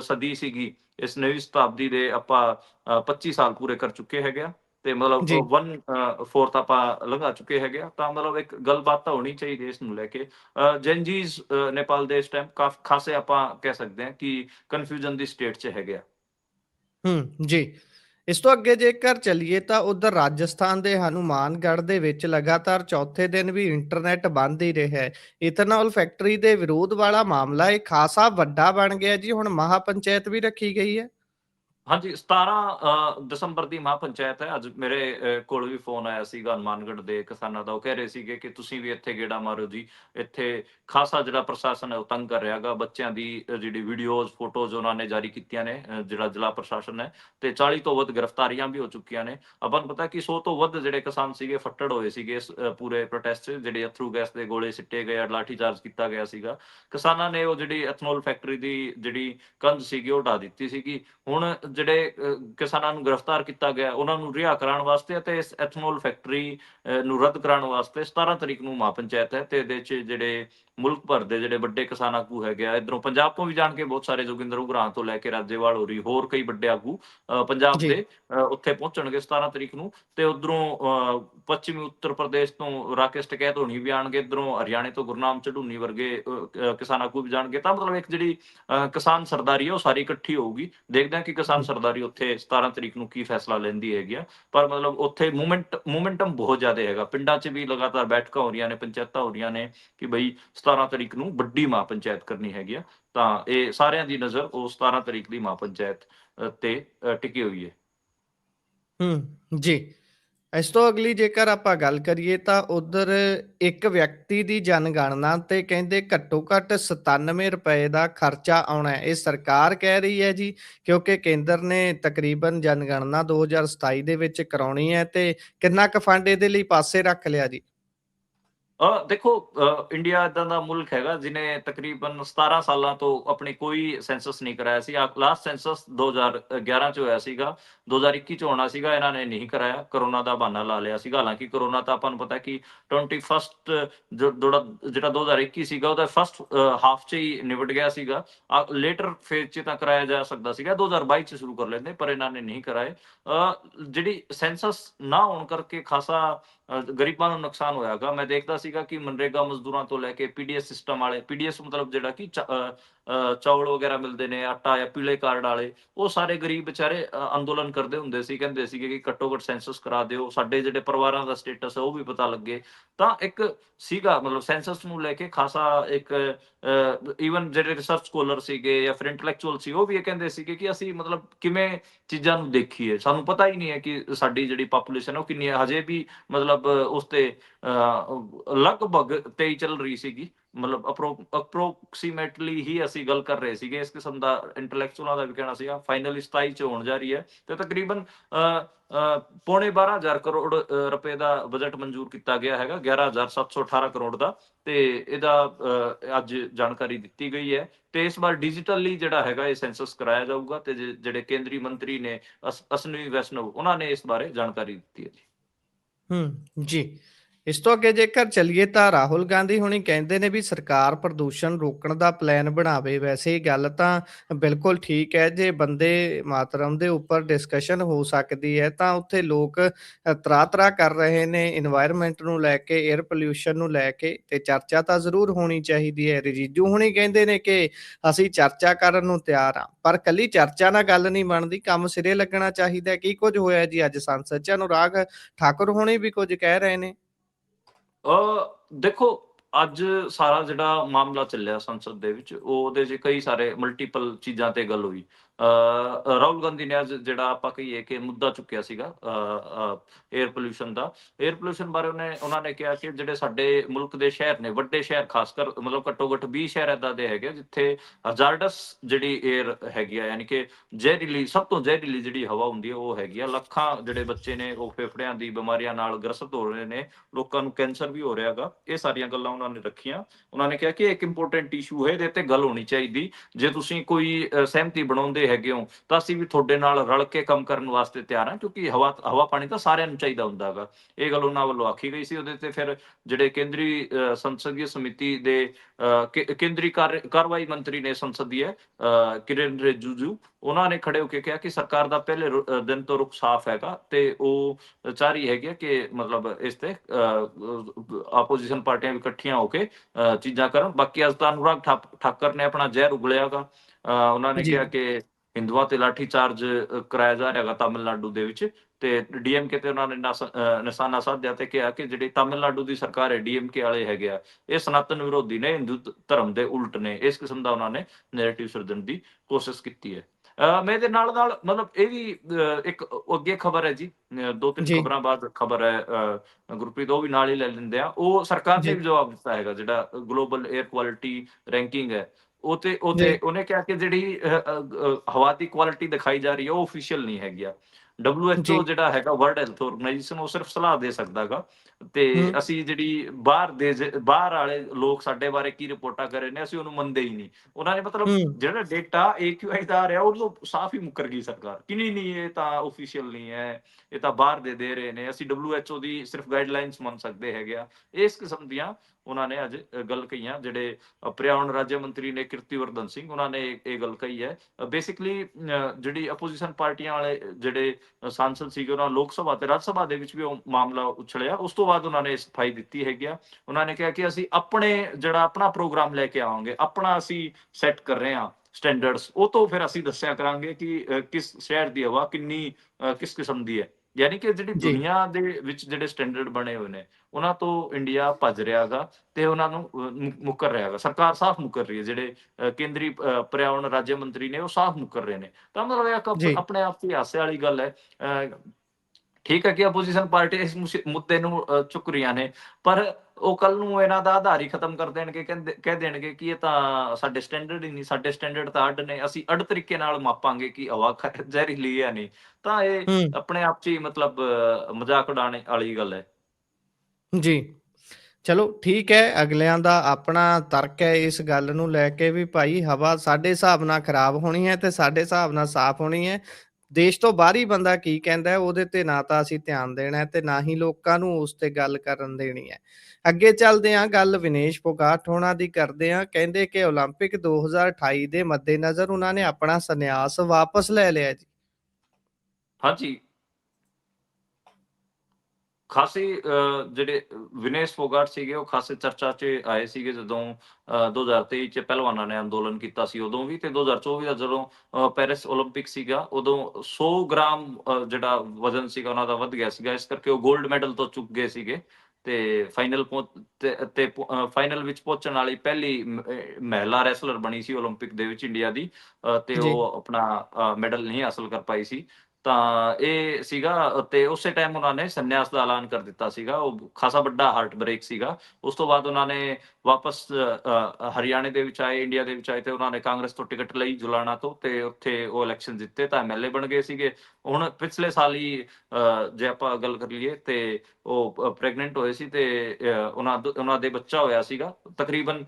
ਸਦੀ ਸੀਗੀ ਇਸ ਨਵੀਂ ਸ਼ਤਾਬਦੀ ਦੇ ਆਪਾਂ ਅ, 25 ਸਾਲ ਪੂਰੇ ਕਰ ਚੁੱਕੇ ਹੈਗੇ ਆ। ਤੇ ਮਤਲਬ ਜੀ। 1/4 ਆਪਾਂ ਲੰਘਾ ਚੁੱਕੇ ਹੈਗੇ ਆ। ਤਾਂ ਮਤਲਬ ਇੱਕ ਗੱਲਬਾਤ ਤਾਂ ਹੋਣੀ ਚਾਹੀਦੀ ਇਸ ਨੂੰ ਲੈ ਕੇ। ਜੈਨਜੀਸ ਨੇਪਾਲ ਦੇ ਇਸ ਟਾਈਮ ਕਾਫ ਖਾਸੇ ਆਪਾਂ ਕਹਿ ਸਕਦੇ ਹਾਂ ਕਿ ਕਨਫਿਊਜ਼ਨ ਦੀ ਸਟੇਟ 'ਚ ਹੈਗੇ ਆ। ਹੂੰ ਜੀ। ਇਸ ਤੋਂ ਅੱਗੇ ਜੇਕਰ ਚੱਲੀਏ ਤਾਂ ਉਧਰ ਰਾਜਸਥਾਨ ਦੇ ਹਨੂਮਾਨਗੜ੍ਹ ਦੇ ਵਿੱਚ ਲਗਾਤਾਰ ਚੌਥੇ ਦਿਨ ਵੀ ਇੰਟਰਨੈਟ ਬੰਦ ਹੀ ਰਿਹਾ ਹੈ। ਇਥਨੋਲ ਫੈਕਟਰੀ ਦੇ ਵਿਰੋਧ ਵਾਲਾ ਮਾਮਲਾ ਇਹ ਖਾਸਾ ਵੱਡਾ ਬਣ ਗਿਆ ਜੀ ਹੁਣ ਮਹਾਪੰਚਾਇਤ ਵੀ ਰੱਖੀ ਗਈ ਹੈ। ਹਾਂਜੀ 17 ਦਸੰਬਰ ਦੀ ਮਹਾ ਪੰਚਾਇਤ ਹੈ। ਅੱਜ ਮੇਰੇ ਕੋਲ ਵੀ ਫੋਨ ਆਇਆ ਸੀਗਾ ਹਨੂਮਾਨਗੜ੍ਹ ਦੇ ਕਿਸਾਨਾਂ ਦਾ। ਉਹ ਕਹਿ ਰਹੇ ਸੀਗੇ ਕਿ ਤੁਸੀਂ ਵੀ ਇੱਥੇ ਗੇੜਾ ਮਾਰੋ ਜੀ। ਇੱਥੇ ਖਾਸਾ ਜਿਹੜਾ ਪ੍ਰਸ਼ਾਸਨ ਹੈ ਉਹ ਤੰਗ ਕਰ ਰਿਹਾਗਾ ਬੱਚਿਆਂ ਦੀ ਜਿਹੜੀ ਵੀਡੀਓਜ਼, ਫੋਟੋਜ਼ ਉਹਨਾਂ ਨੇ ਜਾਰੀ ਕੀਤੀਆਂ ਨੇ ਜਿਹੜਾ ਜ਼ਿਲ੍ਹਾ ਪ੍ਰਸ਼ਾਸਨ ਹੈ। ਤੇ 40 ਤੋਂ ਵੱਧ ਗ੍ਰਿਫਤਾਰੀਆਂ ਵੀ ਹੋ ਚੁੱਕੀਆਂ ਨੇ। ਆਪਾਂ ਨੂੰ ਪਤਾ ਕਿ 100 ਤੋਂ ਵੱਧ ਜਿਹੜੇ ਕਿਸਾਨ ਸੀਗੇ, ਫੱਟੜ ਹੋਏ ਸੀਗੇ ਇਸ ਪੂਰੇ ਪ੍ਰੋਟੈਸਟ 'ਚ, ਜਿਹੜੇ ਅਥਰੂ ਗੈਸ ਦੇ ਗੋਲੇ ਸਿੱਟੇ ਗਏ ਲਾਠੀ ਚਾਰਜ ਕੀਤਾ ਗਿਆ ਸੀਗਾ। ਕਿਸਾਨਾਂ ਨੇ ਉਹ ਜਿਹੜੀ ਐਥਨੋਲ ਫੈਕਟਰੀ ਦੀ ਜਿਹੜੀ ਕੰਧ ਸੀਗੀ, ਉਹ ਢਾ ਦਿੱਤੀ ਸੀਗੀ। ਹੁਣ ਜਿਹੜੇ ਕਿਸਾਨਾਂ ਨੂੰ ਗ੍ਰਿਫਤਾਰ ਕੀਤਾ ਗਿਆ ਉਹਨਾਂ ਨੂੰ ਰਿਹਾ ਕਰਾਉਣ ਵਾਸਤੇ ਅਤੇ ਇਸ ਐਥਨੋਲ ਫੈਕਟਰੀ ਨੂੰ ਰੱਦ ਕਰਾਉਣ ਵਾਸਤੇ 17 ਤਰੀਕ ਨੂੰ ਮਹਾ ਪੰਚਾਇਤ ਹੈ ਤੇ ਇਹਦੇ 'ਚ ਜਿਹੜੇ ਮੁਲਕ ਭਰ ਦੇ ਜਿਹੜੇ ਵੱਡੇ ਕਿਸਾਨ ਆਗੂ ਹੈਗੇ ਆ ਇਧਰੋਂ ਪੰਜਾਬ ਤੋਂ ਵੀ ਜਾਣ ਕੇ ਬਹੁਤ ਸਾਰੇ ਜੋਗਿੰਦਰ ਉਗਰਾਹਾਂ ਤੋਂ ਲੈ ਕੇ ਰਾਜੇਵਾਲ ਹੋਰੀ ਹੋਰ ਕਈ ਵੱਡੇ ਆਗੂ ਪੰਜਾਬ ਦੇ ਉੱਥੇ ਪਹੁੰਚਣਗੇ 17 ਤਰੀਕ ਨੂੰ ਤੇ ਉਧਰੋਂ ਪੱਛਮੀ ਉੱਤਰ ਪ੍ਰਦੇਸ਼ ਤੋਂ ਰਾਕੇਸ਼ ਟਕੈਤ ਹੋਣੀ ਵੀ ਆਣਗੇ ਇਧਰੋਂ ਹਰਿਆਣੇ ਤੋਂ ਗੁਰਨਾਮ ਚੜੂਨੀ ਵਰਗੇ ਕਿਸਾਨ ਆਗੂ ਵੀ ਜਾਣਗੇ ਤਾਂ ਮਤਲਬ ਇੱਕ ਜਿਹੜੀ ਕਿਸਾਨ ਸਰਦਾਰੀ ਹੈ ਉਹ ਸਾਰੀ ਇਕੱਠੀ ਹੋਊਗੀ ਦੇਖਦੇ ਹਾਂ ਕਿ ਕਿਸਾਨ ਸਰਦਾਰੀ ਉੱਥੇ 17 ਤਰੀਕ ਨੂੰ ਕੀ ਫੈਸਲਾ ਲੈਂਦੀ ਹੈਗੀ ਆ। ਪਰ ਮਤਲਬ ਉੱਥੇ ਮੂਵਮੈਂਟ ਮੂਵਮੈਂਟਮ ਬਹੁਤ ਜ਼ਿਆਦਾ ਹੈਗਾ। ਪਿੰਡਾਂ 'ਚ ਵੀ ਲਗਾਤਾਰ ਬੈਠਕਾਂ ਹੋ ਰਹੀਆਂ ਨੇ ਪੰਚਾਇਤਾਂ ਹੋ ਰਹੀਆਂ ਨੇ ਕਿ ਬਈ 17 ਤਰੀਕ ਨੂੰ ਵੱਡੀ ਮਹਾ ਪੰਚਾਇਤ ਕਰਨੀ ਹੈਗੀ ਆ। ਤਾਂ ਇਹ ਸਾਰਿਆਂ ਦੀ ਨਜ਼ਰ ਉਹ 17 ਤਰੀਕ ਦੀ ਮਹਾ ਪੰਚਾਇਤ ਤੇ ਅ, ਟਿਕੀ ਹੋਈ ਹੈ। ਹੂੰ ਜੀ। ਇਸ ਤੋਂ ਅਗਲੀ ਜੇਕਰ ਆਪਾਂ ਗੱਲ ਕਰੀਏ ਤਾਂ ਉਧਰ ਇੱਕ ਵਿਅਕਤੀ ਦੀ ਜਨਗਣਨਾ ਤੇ ਕਹਿੰਦੇ ਘੱਟੋ ਘੱਟ 97 ਰੁਪਏ ਦਾ ਖਰਚਾ ਆਉਣਾ ਹੈ। ਇਹ ਸਰਕਾਰ ਕਹਿ ਰਹੀ ਹੈ ਜੀ, ਕਿਉਂਕਿ ਕੇਂਦਰ ਨੇ ਤਕਰੀਬਨ ਜਨਗਣਨਾ 2027 ਦੇ ਵਿੱਚ ਕਰਾਉਣੀ ਹੈ ਤੇ ਕਿੰਨਾ ਕੁ ਫੰਡ ਇਹਦੇ ਲਈ ਪਾਸੇ ਰੱਖ ਲਿਆ ਜੀ। ਦੇਖੋ ਇੰਡੀਆ ਇਦਾਂ ਦਾ ਮੁਲਕ ਹੈਗਾ ਜਿਨੇ ਤਕਰੀਬਨ 17 ਸਾਲਾਂ ਤੋਂ ਆਪਣੀ ਕੋਈ ਸੈਂਸਸ ਨਹੀਂ ਕਰਾਇਆ ਸੀ। ਲਾਸਟ ਸੈਂਸਸ 2011 ਚ ਹੋਇਆ ਸੀਗਾ। 2021 ਚ ਹੋਣਾ ਸੀਗਾ ਇਹਨਾਂ ਨੇ ਨਹੀਂ ਕਰਾਇਆ। ਕਰੋਨਾ ਦਾ ਬਹਾਨਾ ਲਾ ਲਿਆ ਸੀਗਾ। ਹਾਲਾਂਕਿ ਕਰੋਨਾ ਤਾਂ ਆਪਾਂ ਨੂੰ ਪਤਾ ਕਿ 21st ਜੋ- ਜਿਹੜਾ ਜਿਹੜਾ 2021 ਸੀਗਾ ਉਹਦਾ ਫਸਟ ਹਾਫ ਚ ਹੀ ਨਿਬਟ ਗਿਆ ਸੀਗਾ। ਲੇਟਰ ਫੇਜ਼ ਚ ਤਾਂ ਕਰਾਇਆ ਜਾ ਸਕਦਾ ਸੀਗਾ। 2022 ਚ ਸ਼ੁਰੂ ਕਰ ਲੈਂਦੇ ਪਰ ਇਹਨਾਂ ਨੇ ਨਹੀਂ ਕਰਾਏ। ਅ, ਜਿਹੜੀ ਸੈਂਸਸ ਨਾ ਹੋਣ ਕਰਕੇ ਖਾਸਾ ਗਰੀਬਾਂ ਨੂੰ ਨੁਕਸਾਨ ਹੋਇਆਗਾ ਮੈਂ ਦੇਖਦਾ ਸੀਗਾ ਕਿ ਮਨਰੇਗਾ ਮਜ਼ਦੂਰਾਂ ਤੋਂ ਲੈ ਕੇ ਪੀਡੀਐਸ ਸਿਸਟਮ ਵਾਲੇ, ਪੀਡੀਐਸ ਮਤਲਬ ਜਿਹੜਾ ਕਿ ਚੌਲ ਵਗੈਰਾ ਮਿਲਦੇ ਨੇ ਆਟਾ ਜਾਂ ਪੀਲੇ ਕਾਰਡ ਵਾਲੇ ਉਹ ਸਾਰੇ ਗਰੀਬ ਵਿਚਾਰੇ ਅੰਦੋਲਨ ਕਰਦੇ ਹੁੰਦੇ ਸੀ ਕਹਿੰਦੇ ਸੀਗੇ ਕਿ ਘੱਟੋ ਘੱਟ ਸੈਂਸਸ ਕਰਾ ਦਿਓ ਸਾਡੇ ਜਿਹੜੇ ਪਰਿਵਾਰਾਂ ਦਾ ਸਟੇਟਸ ਹੈ ਉਹ ਵੀ ਪਤਾ ਲੱਗੇ। ਤਾਂ ਇੱਕ ਸੀਗਾ ਮਤਲਬ ਸੈਂਸਸ ਨੂੰ ਲੈ ਕੇ ਖਾਸਾ ਇੱਕ ਈਵਨ ਜਿਹੜੇ ਰਿਸਰਚ ਸਕੋਲਰ ਸੀਗੇ ਜਾਂ ਫਿਰ ਇੰਟੈਲੈਕਚੁਅਲ ਸੀ ਉਹ ਵੀ ਇਹ ਕਹਿੰਦੇ ਸੀਗੇ ਕਿ ਅਸੀਂ ਮਤਲਬ ਕਿਵੇਂ ਚੀਜ਼ਾਂ ਨੂੰ ਦੇਖੀਏ। ਸਾਨੂੰ ਪਤਾ ਹੀ ਨਹੀਂ ਹੈ ਕਿ ਸਾਡੀ ਜਿਹੜੀ ਪਾਪੂਲੇਸ਼ਨ ਉਹ ਕਿੰਨੀ ਹੈ। ਹਜੇ ਵੀ ਮਤਲਬ ਉਸ ਤੇ ਅਹ, ਲਗਭਗ 23 ਚੱਲ ਰਹੀ ਸੀਗੀ। ਮਤਲਬ ਅਪਰੋਕਸੀਮੇਟਲੀ ਹੀ ਅਸੀਂ ਗੱਲ ਕਰ ਰਹੇ ਸੀਗੇ, ਇਸ ਕਿਸਮ ਦਾ ਇੰਟੈਲੈਕਚੁਅਲਾਂ ਦਾ ਵੀ ਕਹਿਣਾ ਸੀਗਾ ਫਾਈਨਲੀ 27 ਚ ਹੋਣ ਜਾ ਰਹੀ ਹੈ, ਤੇ ਤਕਰੀਬਨ ਪੌਣੇ 12000 ਕਰੋੜ ਰੁਪਏ ਦਾ ਬਜਟ ਮਨਜ਼ੂਰ ਕੀਤਾ ਗਿਆ ਹੈਗਾ 11718 ਕਰੋੜ ਦਾ, ਤੇ ਇਹਦਾ ਅੱਜ ਜਾਣਕਾਰੀ ਦਿੱਤੀ ਗਈ ਹੈ, ਤੇ ਇਸ ਵਾਰ ਡਿਜੀਟਲੀ ਜਿਹੜਾ ਹੈਗਾ ਇਹ ਸੈਂਸਸ ਕਰਾਇਆ ਜਾਊਗਾ, ਤੇ ਜਿਹੜੇ ਕੇਂਦਰੀ ਮੰਤਰੀ ਨੇ ਅਸਨੀ ਵੈਸ਼ਨਵ, ਉਹਨਾਂ ਨੇ ਇਸ ਬਾਰੇ ਜਾਣਕਾਰੀ ਦਿੱਤੀ ਹੈ ਜੀ। ਹੂੰ, ਜੀ। ਇਸ ਤੋਂ ਅੱਗੇ ਜੇਕਰ ਚਲੀਏ ਤਾਂ ਰਾਹੁਲ ਗਾਂਧੀ ਹੁਣੀ ਕਹਿੰਦੇ ਨੇ ਵੀ ਸਰਕਾਰ ਪ੍ਰਦੂਸ਼ਣ ਰੋਕਣ ਦਾ ਪਲਾਨ ਬਣਾਵੇ। ਵੈਸੇ ਇਹ ਗੱਲ ਤਾਂ ਬਿਲਕੁਲ ਠੀਕ ਹੈ, ਜੇ ਬੰਦੇ ਮਾਤਰਮ ਦੇ ਉੱਪਰ ਡਿਸਕਸ਼ਨ ਹੋ ਸਕਦੀ ਹੈ, ਤਾਂ ਉੱਥੇ ਲੋਕ ਤਰਾ-ਤਰਾ ਕਰ ਰਹੇ ਨੇ এনवायरमेंट ਨੂੰ ਲੈ ਕੇ 에ਅਰ ਪੋਲਿਊਸ਼ਨ ਨੂੰ ਲੈ ਕੇ, ਤੇ ਚਰਚਾ ਤਾਂ ਜ਼ਰੂਰ ਹੋਣੀ ਚਾਹੀਦੀ ਹੈ। ਰਜੀਜੂ ਹੁਣੀ ਕਹਿੰਦੇ ਨੇ ਕਿ ਅਸੀਂ ਚਰਚਾ ਕਰਨ ਨੂੰ ਤਿਆਰ ਹਾਂ, ਪਰ ਕੱਲੀ ਚਰਚਾ ਨਾਲ ਗੱਲ ਨਹੀਂ ਬਣਦੀ, ਕੰਮ ਸਿਰੇ ਲੱਗਣਾ ਚਾਹੀਦਾ ਕੀ ਕੁਝ ਹੋਇਆ ਜੀ ਅੱਜ? ਸੰਸਦ ਚ ਅਨੁਰਾਗ ਠਾਕੁਰ ਹੁਣੀ ਵੀ ਕੁਝ ਕਹਿ ਰਹੇ ਨੇ। ਅ ਦੇਖੋ, ਅੱਜ ਸਾਰਾ ਜਿਹੜਾ ਮਾਮਲਾ ਚੱਲਿਆ ਸੰਸਦ ਦੇ ਵਿੱਚ, ਉਹਦੇ 'ਚ ਕਈ ਸਾਰੇ ਮਲਟੀਪਲ ਚੀਜ਼ਾਂ ਤੇ ਗੱਲ ਹੋਈ। ਰਾਹੁਲ ਗਾਂਧੀ ਨੇ ਅੱਜ ਜਿਹੜਾ ਆਪਾਂ ਕਹੀਏ ਕਿ ਮੁੱਦਾ ਚੁੱਕਿਆ ਸੀਗਾ ਏਅਰ ਪੋਲੂਸ਼ਨ ਦਾ। ਏਅਰ ਪੋਲੂਸ਼ਨ ਬਾਰੇ ਉਹਨੇ, ਉਹਨਾਂ ਨੇ ਕਿਹਾ ਕਿ ਜਿਹੜੇ ਸਾਡੇ ਮੁਲਕ ਦੇ ਸ਼ਹਿਰ ਨੇ, ਵੱਡੇ ਸ਼ਹਿਰ ਖਾਸ ਕਰ ਮਤਲਬ ਘੱਟੋ ਘੱਟ 20 ਸ਼ਹਿਰ ਐਦਾਂ ਦੇ ਹੈਗੇ ਜਿੱਥੇ ਹਜ਼ਾਰਡਸ ਜਿਹੜੀ ਏਅਰ ਹੈਗੀ ਆ, ਯਾਨੀ ਕਿ ਜ਼ਹਿਰੀਲੀ, ਸਭ ਤੋਂ ਜ਼ਹਿਰੀਲੀ ਜਿਹੜੀ ਹਵਾ ਹੁੰਦੀ ਹੈ ਉਹ ਹੈਗੀ ਆ। ਲੱਖਾਂ ਜਿਹੜੇ ਬੱਚੇ ਨੇ, ਉਹ ਫੇਫੜਿਆਂ ਦੀ ਬਿਮਾਰੀਆਂ ਨਾਲ ਗ੍ਰਸਤ ਹੋ ਰਹੇ ਨੇ, ਲੋਕਾਂ ਨੂੰ ਕੈਂਸਰ ਵੀ ਹੋ ਰਿਹਾ ਹੈਗਾ ਇਹ ਸਾਰੀਆਂ ਗੱਲਾਂ ਉਹਨਾਂ ਨੇ ਰੱਖੀਆਂ। ਉਹਨਾਂ ਨੇ ਕਿਹਾ ਕਿ ਇੱਕ ਇੰਪੋਰਟੈਂਟ ਇਸ਼ੂ ਹੈ, ਇਹਦੇ ਤੇ ਗੱਲ ਹੋਣੀ ਚਾਹੀਦੀ। ਜੇ ਤੁਸੀਂ ਕੋਈ ਸਹਿਮਤੀ ਬਣਾਉਂਦੇ ਹੈਗੇ ਹੋ ਤਾਂ ਅਸੀਂ ਵੀ ਤੁਹਾਡੇ ਨਾਲ ਰਲ ਕੇ ਕੰਮ ਕਰਨ ਵਾਸਤੇ ਤਿਆਰ ਹਾਂ ਕਿਉਂਕਿ ਹਵਾ ਹਵਾ ਪਾਣੀ ਤਾਂ ਸਾਰਿਆਂ ਨੂੰ ਚਾਹੀਦਾ ਹੁੰਦਾ ਹੈਗਾ। ਇਹ ਗੱਲ ਉਹਨਾਂ ਵੱਲੋਂ ਆਖੀ ਗਈ ਸੀ ਉਹਦੇ ਤੇ ਫਿਰ ਜਿਹੜੇ ਕੇਂਦਰੀ ਅ, ਸੰਸਦੀय ਸਮਿਤੀ ਦੇ ਕੇਂਦਰੀ ਕਾਰ- ਕਾਰਵਾਈ ਮੰਤਰੀ ਨੇ ਸੰਸਦੀय ਅ, ਕਿਰਨ ਰਿਜਿਜੂ ਉਹਨਾਂ ਨੇ ਖੜੇ ਹੋ ਕੇ ਕਿਹਾ ਕਿ ਸਰਕਾਰ ਦਾ ਪਹਿਲੇ ਦਿਨ ਤੋਂ ਰੁਖ ਸਾਫ਼ ਹੈਗਾ ਤੇ ਉਹ ਚਾਹ ਰਹੀ ਹੈਗੀ ਕਿ ਮਤਲਬ ਇਸ ਤੇ ਆਪੋਜੀਸ਼ਨ ਪਾਰਟੀਆਂ ਵੀ ਇਕੱਠੀਆਂ ਹੋ ਕੇ ਚੀਜ਼ਾਂ ਕਰਨ। ਬਾਕੀ ਅੱਜ ਤਾਂ ਅਨੁਰਾਗ ਠਾਕ- ਠਾਕਰ ਨੇ ਆਪਣਾ ਜ਼ਹਿਰ ਉਗਲਿਆਗਾ ਉਹਨਾਂ ਨੇ। ਕਿਹਾ ਕਿ ਹਿੰਦੂਆਂ ਤੇ ਲਾਠੀ ਚਾਰਜ ਅ, ਕਰਾਇਆ ਜਾ ਰਿਹਾਗਾ ਤਾਮਿਲਨਾਡੂ ਦੇ ਵਿੱਚ ਤੇ ਡੀਐਮਕੇ ਤੇ ਉਹਨਾਂ ਨੇ ਨਿਸ਼ਾਨਾ ਸਾਧਿਆ ਤੇ ਕਿਹਾ ਕਿ ਜਿਹੜੀ ਤਾਮਿਲਨਾਡੂ ਦੀ ਸਰਕਾਰ ਹੈ ਡੀਐਮਕੇ ਵਾਲੇ ਹੈਗੇ ਆ ਇਹ ਸਨਾਤਨ ਵਿਰੋਧੀ ਨੇ ਹਿੰਦੂ ਧਰਮ ਦੇ ਉਲਟ ਨੇ ਇਸ ਕਿਸਮ ਦਾ ਉਹਨਾਂ ਨੇ ਨੈਰੇਟਿਵ ਸਿਰਜਣ ਦੀ ਕੋਸ਼ਿਸ਼ ਕੀਤੀ ਹੈ ਮੈਂ ਇਹਦੇ ਨਾਲ ਨਾਲ ਮਤਲਬ ਇਹ ਵੀ ਇੱਕ ਅੱਗੇ ਖਬਰ ਹੈ ਜੀ ਦੋ ਤਿੰਨ। ਖਬਰਾਂ ਬਾਅਦ ਖਬਰ ਹੈ ਗੁਰਪ੍ਰੀਤ ਉਹ ਵੀ ਨਾਲ ਹੀ ਲੈ ਲੈਂਦੇ ਆ ਉਹ ਸਰਕਾਰ ਨੇ। ਵੀ ਜਵਾਬ ਦਿੱਤਾ ਹੈਗਾ ਜਿਹੜਾ ਗਲੋਬਲ 에ਅਰ ਕੁਆਲਿਟੀ ਰੈਂਕਿੰਗ ਹੈ ਉਹ ਤੇ ਉਹ ਜੀ। ਤੇ ਉਹਨੇ ਕਿਹਾ ਕਿ ਜਿਹੜੀ ਹਵਾ ਦੀ ਕੁਆਲਿਟੀ ਦਿਖਾਈ ਜਾ ਰਹੀ ਹੈ ਉਹ ਅਫੀਸ਼ੀਅਲ ਨਹੀਂ ਹੈਗੀ ਆ WHO। ਜਿਹੜਾ ਹੈਗਾ ਵਰਲਡ ਹੈਲਥ ਆਰਗੇਨਾਈਜੇਸ਼ਨ ਉਹ ਸਿਰਫ ਸਲਾਹ ਦੇ ਸਕਦਾਗਾ ਤੇ। ਅਸੀਂ ਜਿਹੜੀ ਬਾਹਰ ਦੇ ਬਾਹਰ ਵਾਲੇ ਲੋਕ ਸਾਡੇ ਬਾਰੇ ਕੀ ਰਿਪੋਰਟਾਂ ਕਰ ਰਹੇ ਨੇ ਅਸੀਂ ਉਹਨੂੰ ਮੰਨਦੇ ਹੀ ਨਹੀਂ ਉਹਨਾਂ ਨੇ ਮਤਲਬ। ਜਿਹੜਾ ਡੇਟਾ AQI ਦਾ ਆ ਰਿਹਾ ਉਹ ਤੋਂ ਸਾਫ਼ ਹੀ ਮੁੱਕਰ ਗਈ ਸਰਕਾਰ ਕਿ ਨਹੀਂ ਨਹੀਂ ਇਹ ਤਾਂ ਅਫੀਸ਼ੀਅਲ ਨਹੀਂ ਹੈ ਇਹ ਤਾਂ ਬਾਹਰ ਦੇ ਦੇ ਰਹੇ ਨੇ ਅਸੀਂ WHO ਦੀ ਸਿਰਫ ਗਾਈਡਲਾਈਨਸ ਮੰਨ ਸਕਦੇ ਹੈਗੇ ਆ ਇਸ ਕਿਸਮ ਦੀਆਂ ਉਹਨਾਂ ਨੇ ਅੱਜ ਅ, ਗੱਲ ਕਹੀਆਂ ਜਿਹੜੇ ਅ, ਰਾਜ ਮੰਤਰੀ ਨੇ ਕੀਰਤੀਵਰਧਨ ਸਿੰਘ ਉਹਨਾਂ ਨੇ ਇਹ- ਗੱਲ ਕਹੀ ਹੈ। ਬੇਸਿਕਲੀ ਜਿਹੜੀ ਅਪੋਜੀਸ਼ਨ ਪਾਰਟੀਆਂ ਵਾਲੇ ਜਿਹੜੇ ਅ, ਸੀਗੇ ਉਹਨਾਂ ਲੋਕ ਸਭਾ ਤੇ ਰਾਜ ਸਭਾ ਦੇ ਵਿੱਚ ਵੀ ਉਹ ਮਾਮਲਾ ਉਛਲਿਆ। ਉਸ ਤੋਂ ਬਾਅਦ ਉਹਨਾਂ ਨੇ ਸਫ਼ਾਈ ਦਿੱਤੀ ਹੈਗੀ ਆ। ਉਹਨਾਂ ਨੇ ਕਿਹਾ ਕਿ ਅਸੀਂ ਆਪਣੇ ਜਿਹੜਾ ਆਪਣਾ ਪ੍ਰੋਗਰਾਮ ਲੈ ਕੇ ਆਵਾਂਗੇ ਆਪਣਾ ਅਸੀਂ ਸੈੱਟ ਕਰ ਰਹੇ ਹਾਂ ਸਟੈਂਡਰਡਸ ਉਹ ਤੋਂ ਫਿਰ ਅਸੀਂ ਦੱਸਿਆ ਕਰਾਂਗੇ ਕਿ ਕਿਸ ਸ਼ਹਿਰ ਦੀ ਹਵਾ ਕਿੰਨੀ ਕਿਸ ਕਿਸਮ ਦੀ ਹੈ। ਯਾਨੀ ਕਿ ਜਿਹੜੀ। ਦੁਨੀਆ ਦੇ ਵਿੱਚ ਜਿਹੜੇ ਸਟੈਂਡਰਡ ਬਣੇ ਹੋਏ ਨੇ ਉਹਨਾਂ ਤੋਂ ਇੰਡੀਆ ਭੱਜ ਰਿਹਾਗਾ ਤੇ ਉਹਨਾਂ ਨੂੰ ਮੁੱਕਰ ਰਿਹਾਗਾ ਸਰਕਾਰ ਸਾਫ਼ ਮੁੱਕਰ ਰਹੀ ਹੈ ਜਿਹੜੇ ਕੇਂਦਰੀ ਅ, ਪਰਿਆਵਰਣ ਰਾਜ ਮੰਤਰੀ ਨੇ ਉਹ ਸਾਫ਼ ਮੁੱਕਰ ਰਹੇ ਨੇ ਤਾਂ ਮਤਲਬ ਇਹ। ਆਪਣੇ ਆਪ ਦੀ ਹਾਸੇ ਵਾਲੀ ਗੱਲ ਹੈ ਠੀਕ ਹੈ ਕਿ ਆਪੋਜੀਸ਼ਨ ਪਾਰਟੀ ਇਸ ਮੁੱਦੇ ਨੂੰ ਚੁੱਕ ਰਹੀਆਂ ਨੇ ਪਰ ਉਹ ਕੱਲ ਨੂੰ ਇਹਨਾਂ ਦਾ ਆਧਾਰ ਹੀ ਖਤਮ ਕਰ ਦੇਣਗੇ ਕਹਿੰਦੇ ਕਹਿ ਦੇਣਗੇ ਕਿ ਇਹ ਤਾਂ ਸਾਡੇ ਸਟੈਂਡਰਡ ਹੀ ਨਹੀਂ ਸਾਡੇ ਸਟੈਂਡਰਡ ਤਾਂ ਅੱਡ ਨੇ ਅਸੀਂ ਅੱਡ ਤਰੀਕੇ ਨਾਲ ਮਾਪਾਂਗੇ ਕਿ ਹਵਾ ਜ਼ਹਿਰੀਲੀ ਹੈ ਨਹੀਂ। ਤਾਂ ਇਹ ਆਪਣੇ ਆਪ 'ਚ ਹੀ ਮਤਲਬ ਮਜ਼ਾਕ ਉਡਾਣੇ ਵਾਲੀ ਗੱਲ ਹੈ। ਜੀ। ਚਲੋ ਠੀਕ ਹੈ ਅਗਲਿਆਂ ਦਾ ਆਪਣਾ ਤਰਕ ਹੈ ਇਸ ਗੱਲ ਨੂੰ ਲੈ ਕੇ ਵੀ ਭਾਈ ਹਵਾ ਸਾਡੇ ਹਿਸਾਬ ਨਾਲ ਖਰਾਬ ਹੋਣੀ ਹੈ ਤੇ ਸਾਡੇ ਹਿਸਾਬ ਨਾਲ ਸਾਫ਼ ਹੋਣੀ ਹੈ। ਦੇਸ਼ ਤੋਂ ਬਾਹਰੀ ਬੰਦਾ ਕੀ ਕਹਿੰਦਾ ਹੈ ਉਹਦੇ ਤੇ ਨਾ ਤਾਂ ਅਸੀਂ ਧਿਆਨ ਦੇਣਾ ਹੈ ਤੇ ਨਾ ਹੀ ਲੋਕਾਂ ਨੂੰ ਉਸ ਤੇ ਗੱਲ ਕਰਨ ਦੇਣੀ ਹੈ ਅੱਗੇ ਚੱਲਦੇ ਹਾਂ ਗੱਲ ਵਿਨੇਸ਼ ਫੋਗਾਟ ਹੋਣਾ ਦੀ ਕਰਦੇ ਹਾਂ ਕਹਿੰਦੇ ਕਿ 올림픽 2028 ਦੇ ਮੱਦੇਨਜ਼ਰ ਉਹਨਾਂ ਨੇ ਆਪਣਾ ਸੰਨਿਆਸ ਵਾਪਸ ਲੈ ਲਿਆ ਜੀ ਹਾਂਜੀ ਖਾਸੀ ਜਿਹੜੇ ਵਿਨੇਸ ਫੋਗਾਟ ਸੀਗੇ ਉਹ ਖਾਸੇ ਚਰਚਾ 'ਚ ਆਏ ਸੀਗੇ ਜਦੋਂ 2023 'ਚ ਪਹਿਲਵਾਨਾਂ ਨੇ ਅੰਦੋਲਨ ਕੀਤਾ ਸੀ। ਉਦੋਂ ਵੀ ਤੇ 2024 ਦਾ ਜਦੋਂ ਪੈਰਿਸ 올림픽 ਸੀਗਾ ਉਦੋਂ 100 ਗ੍ਰਾਮ ਜਿਹੜਾ ਵਜ਼ਨ ਸੀਗਾ ਉਹਨਾਂ ਦਾ ਵੱਧ ਗਿਆ ਸੀਗਾ। ਇਸ ਕਰਕੇ ਉਹ 골ਡ ਮੈਡਲ ਤੋਂ ਚੁੱਕ ਗਏ ਸੀਗੇ ਤੇ ਫਾਈਨਲ ਤੇ ਫਾਈਨਲ ਵਿੱਚ ਪਹੁੰਚਣ ਵਾਲੀ ਪਹਿਲੀ ਮਹਿਲਾ ਰੈਸਲਰ ਬਣੀ ਸੀ 올림픽 ਦੇ ਵਿੱਚ ਇੰਡੀਆ ਦੀ ਤੇ ਉਹ ਆਪਣਾ ਮੈਡਲ ਨਹੀਂ ਹਾਸਲ ਕਰ ਪਾਈ ਸੀ। ਤਾਂ ਇਹ ਸੀਗਾ ਤੇ ਉਸੇ ਟਾਈਮ ਉਹਨਾਂ ਨੇ ਸੰਨਿਆਸ ਦਾ ਐਲਾਨ ਕਰ ਦਿੱਤਾ ਸੀਗਾ। ਉਹ ਖਾਸਾ ਵੱਡਾ ਹਾਰਟ ਬ੍ਰੇਕ ਸੀਗਾ। ਉਸ ਤੋਂ ਬਾਅਦ ਉਹਨਾਂ ਨੇ ਵਾਪਸ ਹਰਿਆਣੇ ਦੇ ਵਿੱਚ ਆਏ ਇੰਡੀਆ ਦੇ ਵਿੱਚ ਆਏ ਤੇ ਉਹਨਾਂ ਨੇ ਕਾਂਗਰਸ ਤੋਂ ਟਿਕਟ ਲਈ ਜੁਲਾਣਾ ਤੋਂ ਤੇ ਉੱਥੇ ਉਹ ਇਲੈਕਸ਼ਨ ਜਿੱਤੇ ਤਾਂ ਐਮਐਲਏ ਬਣ ਗਏ ਸੀਗੇ। ਹੁਣ ਪਿਛਲੇ ਸਾਲ ਹੀ ਅ, ਜੇ ਆਪਾਂ ਗੱਲ ਕਰ ਲਈਏ ਤੇ ਉਹ ਪ੍ਰੈਗਨੈਂਟ ਹੋਏ ਸੀ ਤੇ ਅ, ਉਹਨਾਂ ਉਹਨਾਂ ਦੇ ਬੱਚਾ ਹੋਇਆ ਸੀਗਾ। ਤਕਰੀਬਨ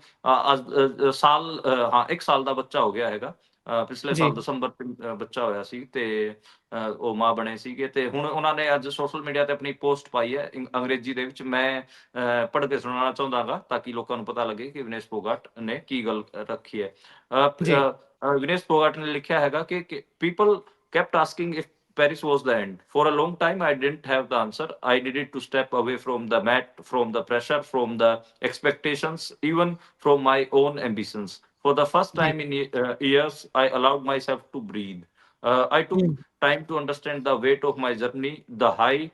ਸਾਲ ਅ, ਹਾਂ 1 ਸਾਲ ਦਾ ਬੱਚਾ ਹੋ ਗਿਆ ਹੈਗਾ। ਪਿਛਲੇ। ਸਾਲ ਦਸੰਬਰ ਅ, ਬੱਚਾ ਹੋਇਆ ਸੀ ਤੇ ਅ, ਉਹ ਮਾਂ ਬਣੇ ਸੀਗੇ ਤੇ ਹੁਣ ਉਹਨਾਂ ਨੇ ਅੱਜ ਸੋਸ਼ਲ ਮੀਡੀਆ ਤੇ ਆਪਣੀ ਪੋਸਟ ਪਾਈ ਹੈ ਅੰਗਰੇਜ਼ੀ ਦੇ ਵਿੱਚ ਮੈਂ ਅ, ਪੜ੍ਹ ਕੇ ਸੁਣਾਉਣਾ ਚਾਹੁੰਦਾਗਾ ਤਾਂ ਕਿ ਲੋਕਾਂ ਨੂੰ ਪਤਾ ਲੱਗੇ ਕਿ ਵਿਨੇਸ਼ ਫੋਗਾਟ ਨੇ ਕੀ ਗੱਲ ਰੱਖੀ ਹੈ ਅ। ਅ, ਅ, ਵਿਨੇਸ਼ ਫੋਗਾਟ ਨੇ ਲਿਖਿਆ ਹੈਗਾ ਕਿ people kept asking if Paris was the end. For a long time, I didn't have the answer. I needed to step away from the mat, from the pressure, from the expectations, even from my own ambitions. For the first time in ye- uh, years, I allowed myself to breathe. Uh, I took Hmm. time to understand the weight of my journey, the high,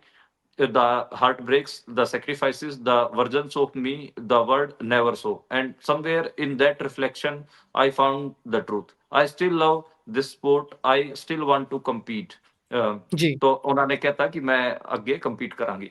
uh, the heartbreaks, the sacrifices, the versions of me the world never saw. And somewhere in that reflection, I found the truth. I still love this sport. I still want to compete. Uh, ਜੀ तो उन्होंने कहता कि मैं आगे compete करांगी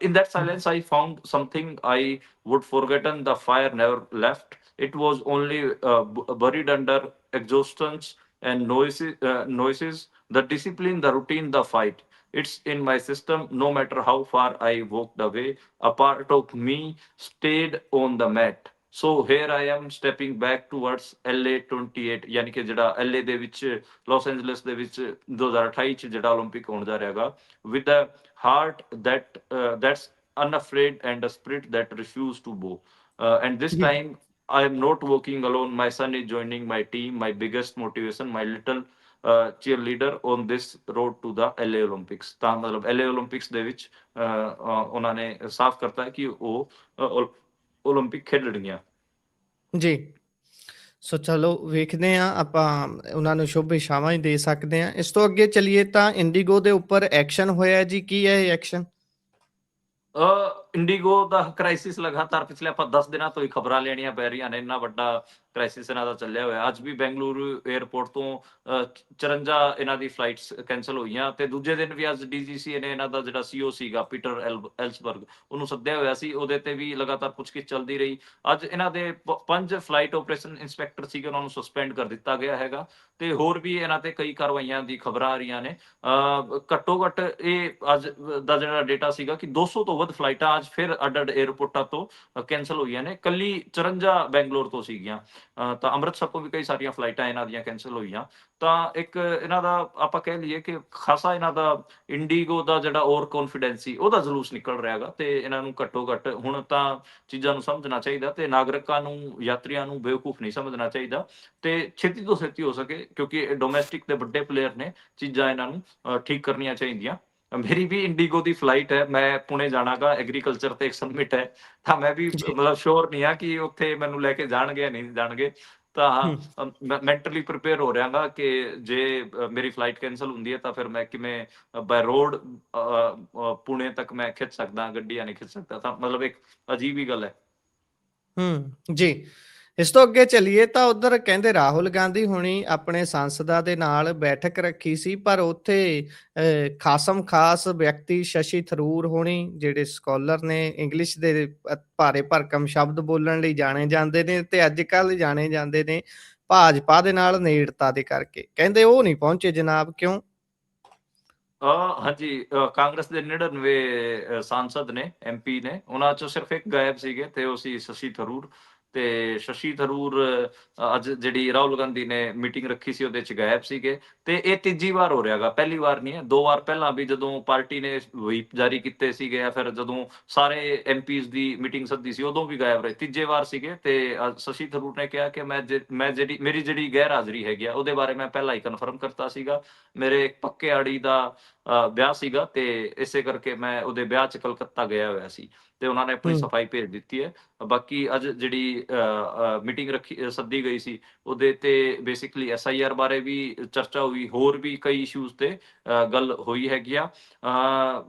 in that silence I found something I would forgotten the fire never left it was only uh, b- buried under exhaustions and noises uh, noises the discipline the routine the fight it's in my system no matter how far I walked away a part of me stayed on the mat so here I am stepping back towards LA 28 ਯਾਨੀ ਕਿ ਜਿਹੜਾ LA ਦੇ ਵਿੱਚ Las Angeles ਦੇ ਵਿੱਚ 2028 ਚ ਜਿਹੜਾ 올림픽 ਹੋਣ ਜਾ ਰਿਹਾਗਾ with a heart that uh, that's unafraid and a spirit that refuse to bow uh, and this Yeah. time I am not working alone. My son is joining my team. My biggest motivation, my little cheerleader on this road to the LA Olympics ਤਾਂ ਮਤਲਬ LA Olympics ਦੇ ਵਿੱਚ ਉਹਨਾਂ ਨੇ ਸਾਫ਼ ਕਰਤਾ ਕਿ ਉਹ 올림픽 ਖੇਡਣਗੀਆਂ ਜੀ ਸੋ ਚਲੋ ਵੇਖਦੇ ਆ ਆਪਾਂ ਉਹਨਾਂ ਨੂੰ ਸ਼ੁਭ ਇਸ਼ਾਵਾਂ ਹੀ ਦੇ ਸਕਦੇ ਆ ਇਸ ਤੋਂ ਅੱਗੇ ਚਲਿਏ ਤਾਂ ਇੰਡੀਗੋ ਦੇ ਉੱਪਰ ਐਕਸ਼ਨ ਹੋਇਆ ਜੀ ਕੀ ਹੈ ਇਹ ਐਕਸ਼ਨ ਇੰਡੀਗੋ ਦਾ ਕ੍ਰਾਈਸਿਸ ਲਗਾਤਾਰ ਪਿਛਲੇ ਆਪਾਂ 10 ਦਿਨਾਂ ਤੋਂ ਹੀ ਖਬਰਾਂ ਲੈਣੀਆਂ ਪੈ ਰਹੀਆਂ ਨੇ, ਇੰਨਾ ਵੱਡਾ ਕ੍ਰਾਈਸਿਸ ਇਹਨਾਂ ਦਾ ਚੱਲਿਆ ਹੋਇਆ। ਅੱਜ ਵੀ ਬੈਂਗਲੁਰੂ 에ਅਰਪੋਰਟ ਤੋਂ ਅ, 54 ਇਹਨਾਂ ਦੀ ਫਲਾਈਟਸ ਕੈਨਸਲ ਹੋਈਆਂ ਤੇ ਦੂਜੇ ਦਿਨ ਵੀ ਅੱਜ ਡੀਜੀਸੀ ਨੇ ਇਹਨਾਂ ਦਾ ਜਿਹੜਾ ਸੀਓ ਸੀਗਾ ਪੀਟਰ ਐਲਸਬਰਗ ਉਹਨੂੰ ਸੱਦਿਆ ਹੋਇਆ ਸੀ। ਉਹਦੇ ਤੇ ਵੀ ਲਗਾਤਾਰ ਪੁੱਛਗਿੱਛ ਚੱਲਦੀ ਰਹੀ। ਅੱਜ ਇਹਨਾਂ ਦੇ ਪੰਜ ਫਲਾਈਟ ਆਪਰੇਸ਼ਨ ਇਨਸਪੈਕਟਰ ਸੀਗੇ ਉਹਨਾਂ ਨੂੰ ਸਸਪੈਂਡ ਕਰ ਦਿੱਤਾ ਗਿਆ ਹੈਗਾ। ਤੇ ਹੋਰ ਵੀ ਇਹਨਾਂ ਤੇ ਕਈ ਕਾਰਵਾਈਆਂ ਦੀ ਖਬਰਾਂ ਆ ਰਹੀਆਂ ਨੇ। ਅ, ਘੱਟੋ ਘੱਟ ਇਹ ਅੱਜ ਦਾ ਜਿਹੜਾ ਡੇਟਾ ਸੀਗਾ ਕਿ 200 ਤੋਂ ਵੱਧ ਫਲਾਈਟਾਂ ਅੱਜ ਫਿਰ ਅੱਡ-ਅੱਡ 에ਅਰਪੋਰਟਾਂ ਤੋਂ ਕੈਨਸਲ ਹੋਈਆਂ ਨੇ। ਕੱਲੀ 54 ਬੈਂਗਲੌਰ ਤੋਂ ਸੀਗੀਆਂ। ਤਾਂ ਅੰਮ੍ਰਿਤਸਰ ਤੋਂ ਵੀ ਕਈ ਸਾਰੀਆਂ ਫਲਾਈਟਾਂ ਇਹਨਾਂ ਦੀਆਂ ਕੈਨਸਲ ਹੋਈਆਂ। ਤਾਂ ਇੱਕ ਇਹਨਾਂ ਦਾ ਆਪਾਂ ਕਹਿ ਲਈਏ ਕਿ ਖਾਸਾ ਇਹਨਾਂ ਦਾ ਇੰਡੀਗੋ ਦਾ ਜਿਹੜਾ ਓਵਰ ਕੌਨਫੀਡੈਂਸ ਸੀ, ਉਹਦਾ ਜਲੂਸ ਨਿਕਲ ਰਿਹਾਗਾ ਤੇ ਇਹਨਾਂ ਨੂੰ ਘੱਟੋ ਘੱਟ ਹੁਣ ਤਾਂ ਚੀਜ਼ਾਂ ਨੂੰ ਸਮਝਣਾ ਚਾਹੀਦਾ ਤੇ ਨਾਗਰਿਕਾਂ ਨੂੰ, ਯਾਤਰੀਆਂ ਨੂੰ ਬੇਵਕੂਫ ਨਹੀਂ ਸਮਝਣਾ ਚਾਹੀਦਾ ਤੇ ਛੇਤੀ ਤੋਂ ਛੇਤੀ ਹੋ ਸਕੇ ਕਿਉਂਕਿ ਡੋਮੈਸਟਿਕ ਦੇ ਵੱਡੇ ਪਲੇਅਰ ਨੇ, ਚੀਜ਼ਾਂ ਇਹਨਾਂ ਨੂੰ ਠੀਕ ਕਰਨੀਆਂ ਚਾਹੀਦੀਆਂ। ਮੇਰੀ ਵੀ ਇੰਡੀਗੋ ਦੀ ਫਲਾਈਟ ਹੈ ਮੈਂ ਪੁਣੇ ਜਾਣਾਗਾ ਐਗਰੀਕਲਚਰ ਤੇ ਇੱਕ ਸਬਮਿਟ ਹੈ। ਤਾਂ ਮੈਂ ਵੀ। ਮਤਲਬ ਸ਼ੋਰ ਨਹੀਂ ਆ ਕਿ ਉੱਥੇ ਮੈਨੂੰ ਲੈ ਕੇ ਜਾਣਗੇ ਨਹੀਂ ਜਾਣਗੇ। ਤਾਂ ਮੈਂਟਲੀ ਪ੍ਰਿਪੇਅਰ ਹੋ ਰਿਹਾਗਾ ਕਿ ਜੇ ਮੇਰੀ ਫਲਾਈਟ ਕੈਨਸਲ ਹੁੰਦੀ ਹੈ ਤਾਂ ਫਿਰ ਮੈਂ ਕਿਵੇਂ ਬਾਈ ਰੋਡ ਪੁਣੇ ਤੱਕ ਮੈਂ ਖਿੱਚ ਸਕਦਾ ਗੱਡੀ ਜਾਂ ਨਹੀਂ ਖਿੱਚ ਸਕਦਾ। ਤਾਂ ਮਤਲਬ ਇੱਕ ਅਜੀਬ ਹੀ ਗੱਲ ਹੈ। ਹੂੰ ਜੀ। ਇਸ ਤੋਂ ਅੱਗੇ ਚਲੀਏ ਤਾਂ ਉਧਰ ਕਹਿੰਦੇ ਰਾਹੁਲ ਗਾਂਧੀ ਹੁਣੀ ਆਪਣੇ ਸੰਸਦਾਂ ਦੇ ਨਾਲ ਬੈਠਕ ਰੱਖੀ ਸੀ, ਪਰ ਉੱਥੇ ਖਾਸਮ ਖਾਸ ਵਿਅਕਤੀ ਸ਼ਸ਼ੀ ਥਰੂਰ ਹੋਣੀ ਜਿਹੜੇ ਸਕਾਲਰ ਨੇ ਇੰਗਲਿਸ਼ ਦੇ ਭਾਰੇ ਭਰਕਮ ਸ਼ਬਦ ਬੋਲਣ ਲਈ ਜਾਣੇ ਜਾਂਦੇ ਨੇ ਤੇ ਅੱਜ ਕੱਲ ਜਾਣੇ ਜਾਂਦੇ ਨੇ ਭਾਜਪਾ ਦੇ ਨਾਲ ਨੇੜਤਾ ਦੇ ਕਰਕੇ। ਕਹਿੰਦੇ ਉਹ ਨਹੀਂ ਪਹੁੰਚੇ ਜਨਾਬ, ਕਿਉਂ? ਹਾਂਜੀ ਕਾਂਗਰਸ ਦੇ 99 ਸਾਂਸਦ ਨੇ ਐਮਪੀ ਨੇ, ਉਹਨਾਂ ਚੋਂ ਸਿਰਫ ਇੱਕ ਗਾਇਬ ਸੀਗੇ ਤੇ ਉਹ ਸੀ ਸ਼ਸ਼ੀ ਥਰੂਰ। ਤੇ ਸ਼ਸ਼ੀ ਥਰੂਰ ਅੱਜ ਜਿਹੜੀ ਰਾਹੁਲ ਗਾਂਧੀ ਨੇ ਮੀਟਿੰਗ ਰੱਖੀ ਸੀ, ਉਹਦੇ ਚ ਗਾਇਬ ਸੀਗੇ। ਤੇ ਇਹ ਤੀਜੀ ਵਾਰ ਹੋ ਰਿਹਾਗਾ, ਪਹਿਲੀ ਵਾਰ ਨਹੀਂ ਹੈ। ਦੋ ਵਾਰ ਪਹਿਲਾਂ ਵੀ ਜਦੋਂ ਪਾਰਟੀ ਨੇ ਵੀਪ ਜਾਰੀ ਕੀਤੇ ਸੀਗੇ ਜਾਂ ਫਿਰ ਜਦੋਂ ਸਾਰੇ ਐਮਪੀਜ਼ ਦੀ ਮੀਟਿੰਗ ਸੱਦੀ ਸੀ, ਉਦੋਂ ਵੀ ਗਾਇਬ ਰਹੇ। ਤੀਜੇ ਵਾਰ ਸੀਗੇ ਤੇ ਸ਼ਸ਼ੀ ਥਰੂਰ ਨੇ ਕਿਹਾ ਕਿ ਮੈਂ ਜੇ- ਮੈਂ ਜਿਹੜੀ, ਮੇਰੀ ਜਿਹੜੀ ਗੈਰ ਹਾਜ਼ਰੀ ਹੈਗੀ ਆ, ਉਹਦੇ ਬਾਰੇ ਮੈਂ ਪਹਿਲਾਂ ਹੀ ਕਨਫਰਮ ਕਰਤਾ ਸੀਗਾ। ਮੇਰੇ ਇੱਕ ਪੱਕੇ ਆੜੀ ਦਾ ਵਿਆਹ ਸੀਗਾ ਤੇ ਇਸੇ ਕਰਕੇ ਮੈਂ ਉਹਦੇ ਵਿਆਹ ਚ ਕਲਕੱਤਾ ਗਿਆ ਹੋਇਆ ਸੀ ਤੇ ਉਹਨਾਂ ਨੇ ਆਪਣੀ। ਸਫ਼ਾਈ ਭੇਜ ਦਿੱਤੀ ਹੈ। ਬਾਕੀ ਅੱਜ ਜਿਹੜੀ ਮੀਟਿੰਗ ਰੱਖੀ ਸੱਦੀ ਗਈ ਸੀ ਉਹਦੇ ਤੇ ਬੇਸਿਕਲੀ ਐਸਆਈਆਰ ਬਾਰੇ ਵੀ ਚਰਚਾ ਹੋਈ ਹੋਰ ਵੀ ਕਈ ਇਸ਼ੂਜ਼ ਤੇ ਗੱਲ ਹੋਈ ਹੈਗੀ ਆ।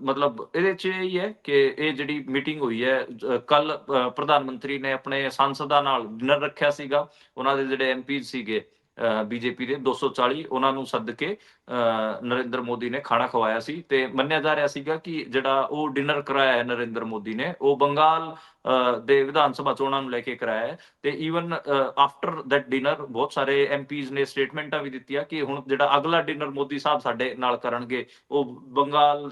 ਮਤਲਬ ਇਹਦੇ ਚ ਇਹ ਹੈ ਕਿ ਇਹ ਜਿਹੜੀ ਮੀਟਿੰਗ ਹੋਈ ਹੈ ਕੱਲ ਪ੍ਰਧਾਨ ਮੰਤਰੀ ਨੇ ਆਪਣੇ ਸੰਸਦਾਂ ਨਾਲ ਡਿਨਰ ਰੱਖਿਆ ਸੀਗਾ। ਉਹਨਾਂ ਦੇ ਜਿਹੜੇ ਐਮਪੀ ਸੀਗੇ ਬੀਜੇਪੀ ਦੇ 240 ਉਹਨਾਂ ਨੂੰ ਸੱਦ ਕੇ ਅ, ਨਰਿੰਦਰ ਮੋਦੀ ਨੇ ਖਾਣਾ ਖਵਾਇਆ ਸੀ ਤੇ ਮੰਨਿਆ ਜਾ ਰਿਹਾ ਸੀਗਾ ਕਿ ਜਿਹੜਾ ਉਹ ਡਿਨਰ ਕਰਾਇਆ ਹੈ ਨਰਿੰਦਰ ਮੋਦੀ ਨੇ ਉਹ ਬੰਗਾਲ ਦੇ ਵਿਧਾਨ ਸਭਾ ਚੋਣਾਂ ਨੂੰ ਲੈ ਕੇ ਕਰਾਇਆ ਹੈ। ਤੇ ਈਵਨ ਆਫਟਰ ਦੈਟ ਡਿਨਰ ਬਹੁਤ ਸਾਰੇ ਐਮਪੀਜ਼ ਨੇ ਸਟੇਟਮੈਂਟਾਂ ਵੀ ਦਿੱਤੀਆਂ ਕਿ ਹੁਣ ਜਿਹੜਾ ਅਗਲਾ ਡਿਨਰ ਮੋਦੀ ਸਾਹਿਬ ਸਾਡੇ ਨਾਲ ਕਰਨਗੇ, ਉਹ ਬੰਗਾਲ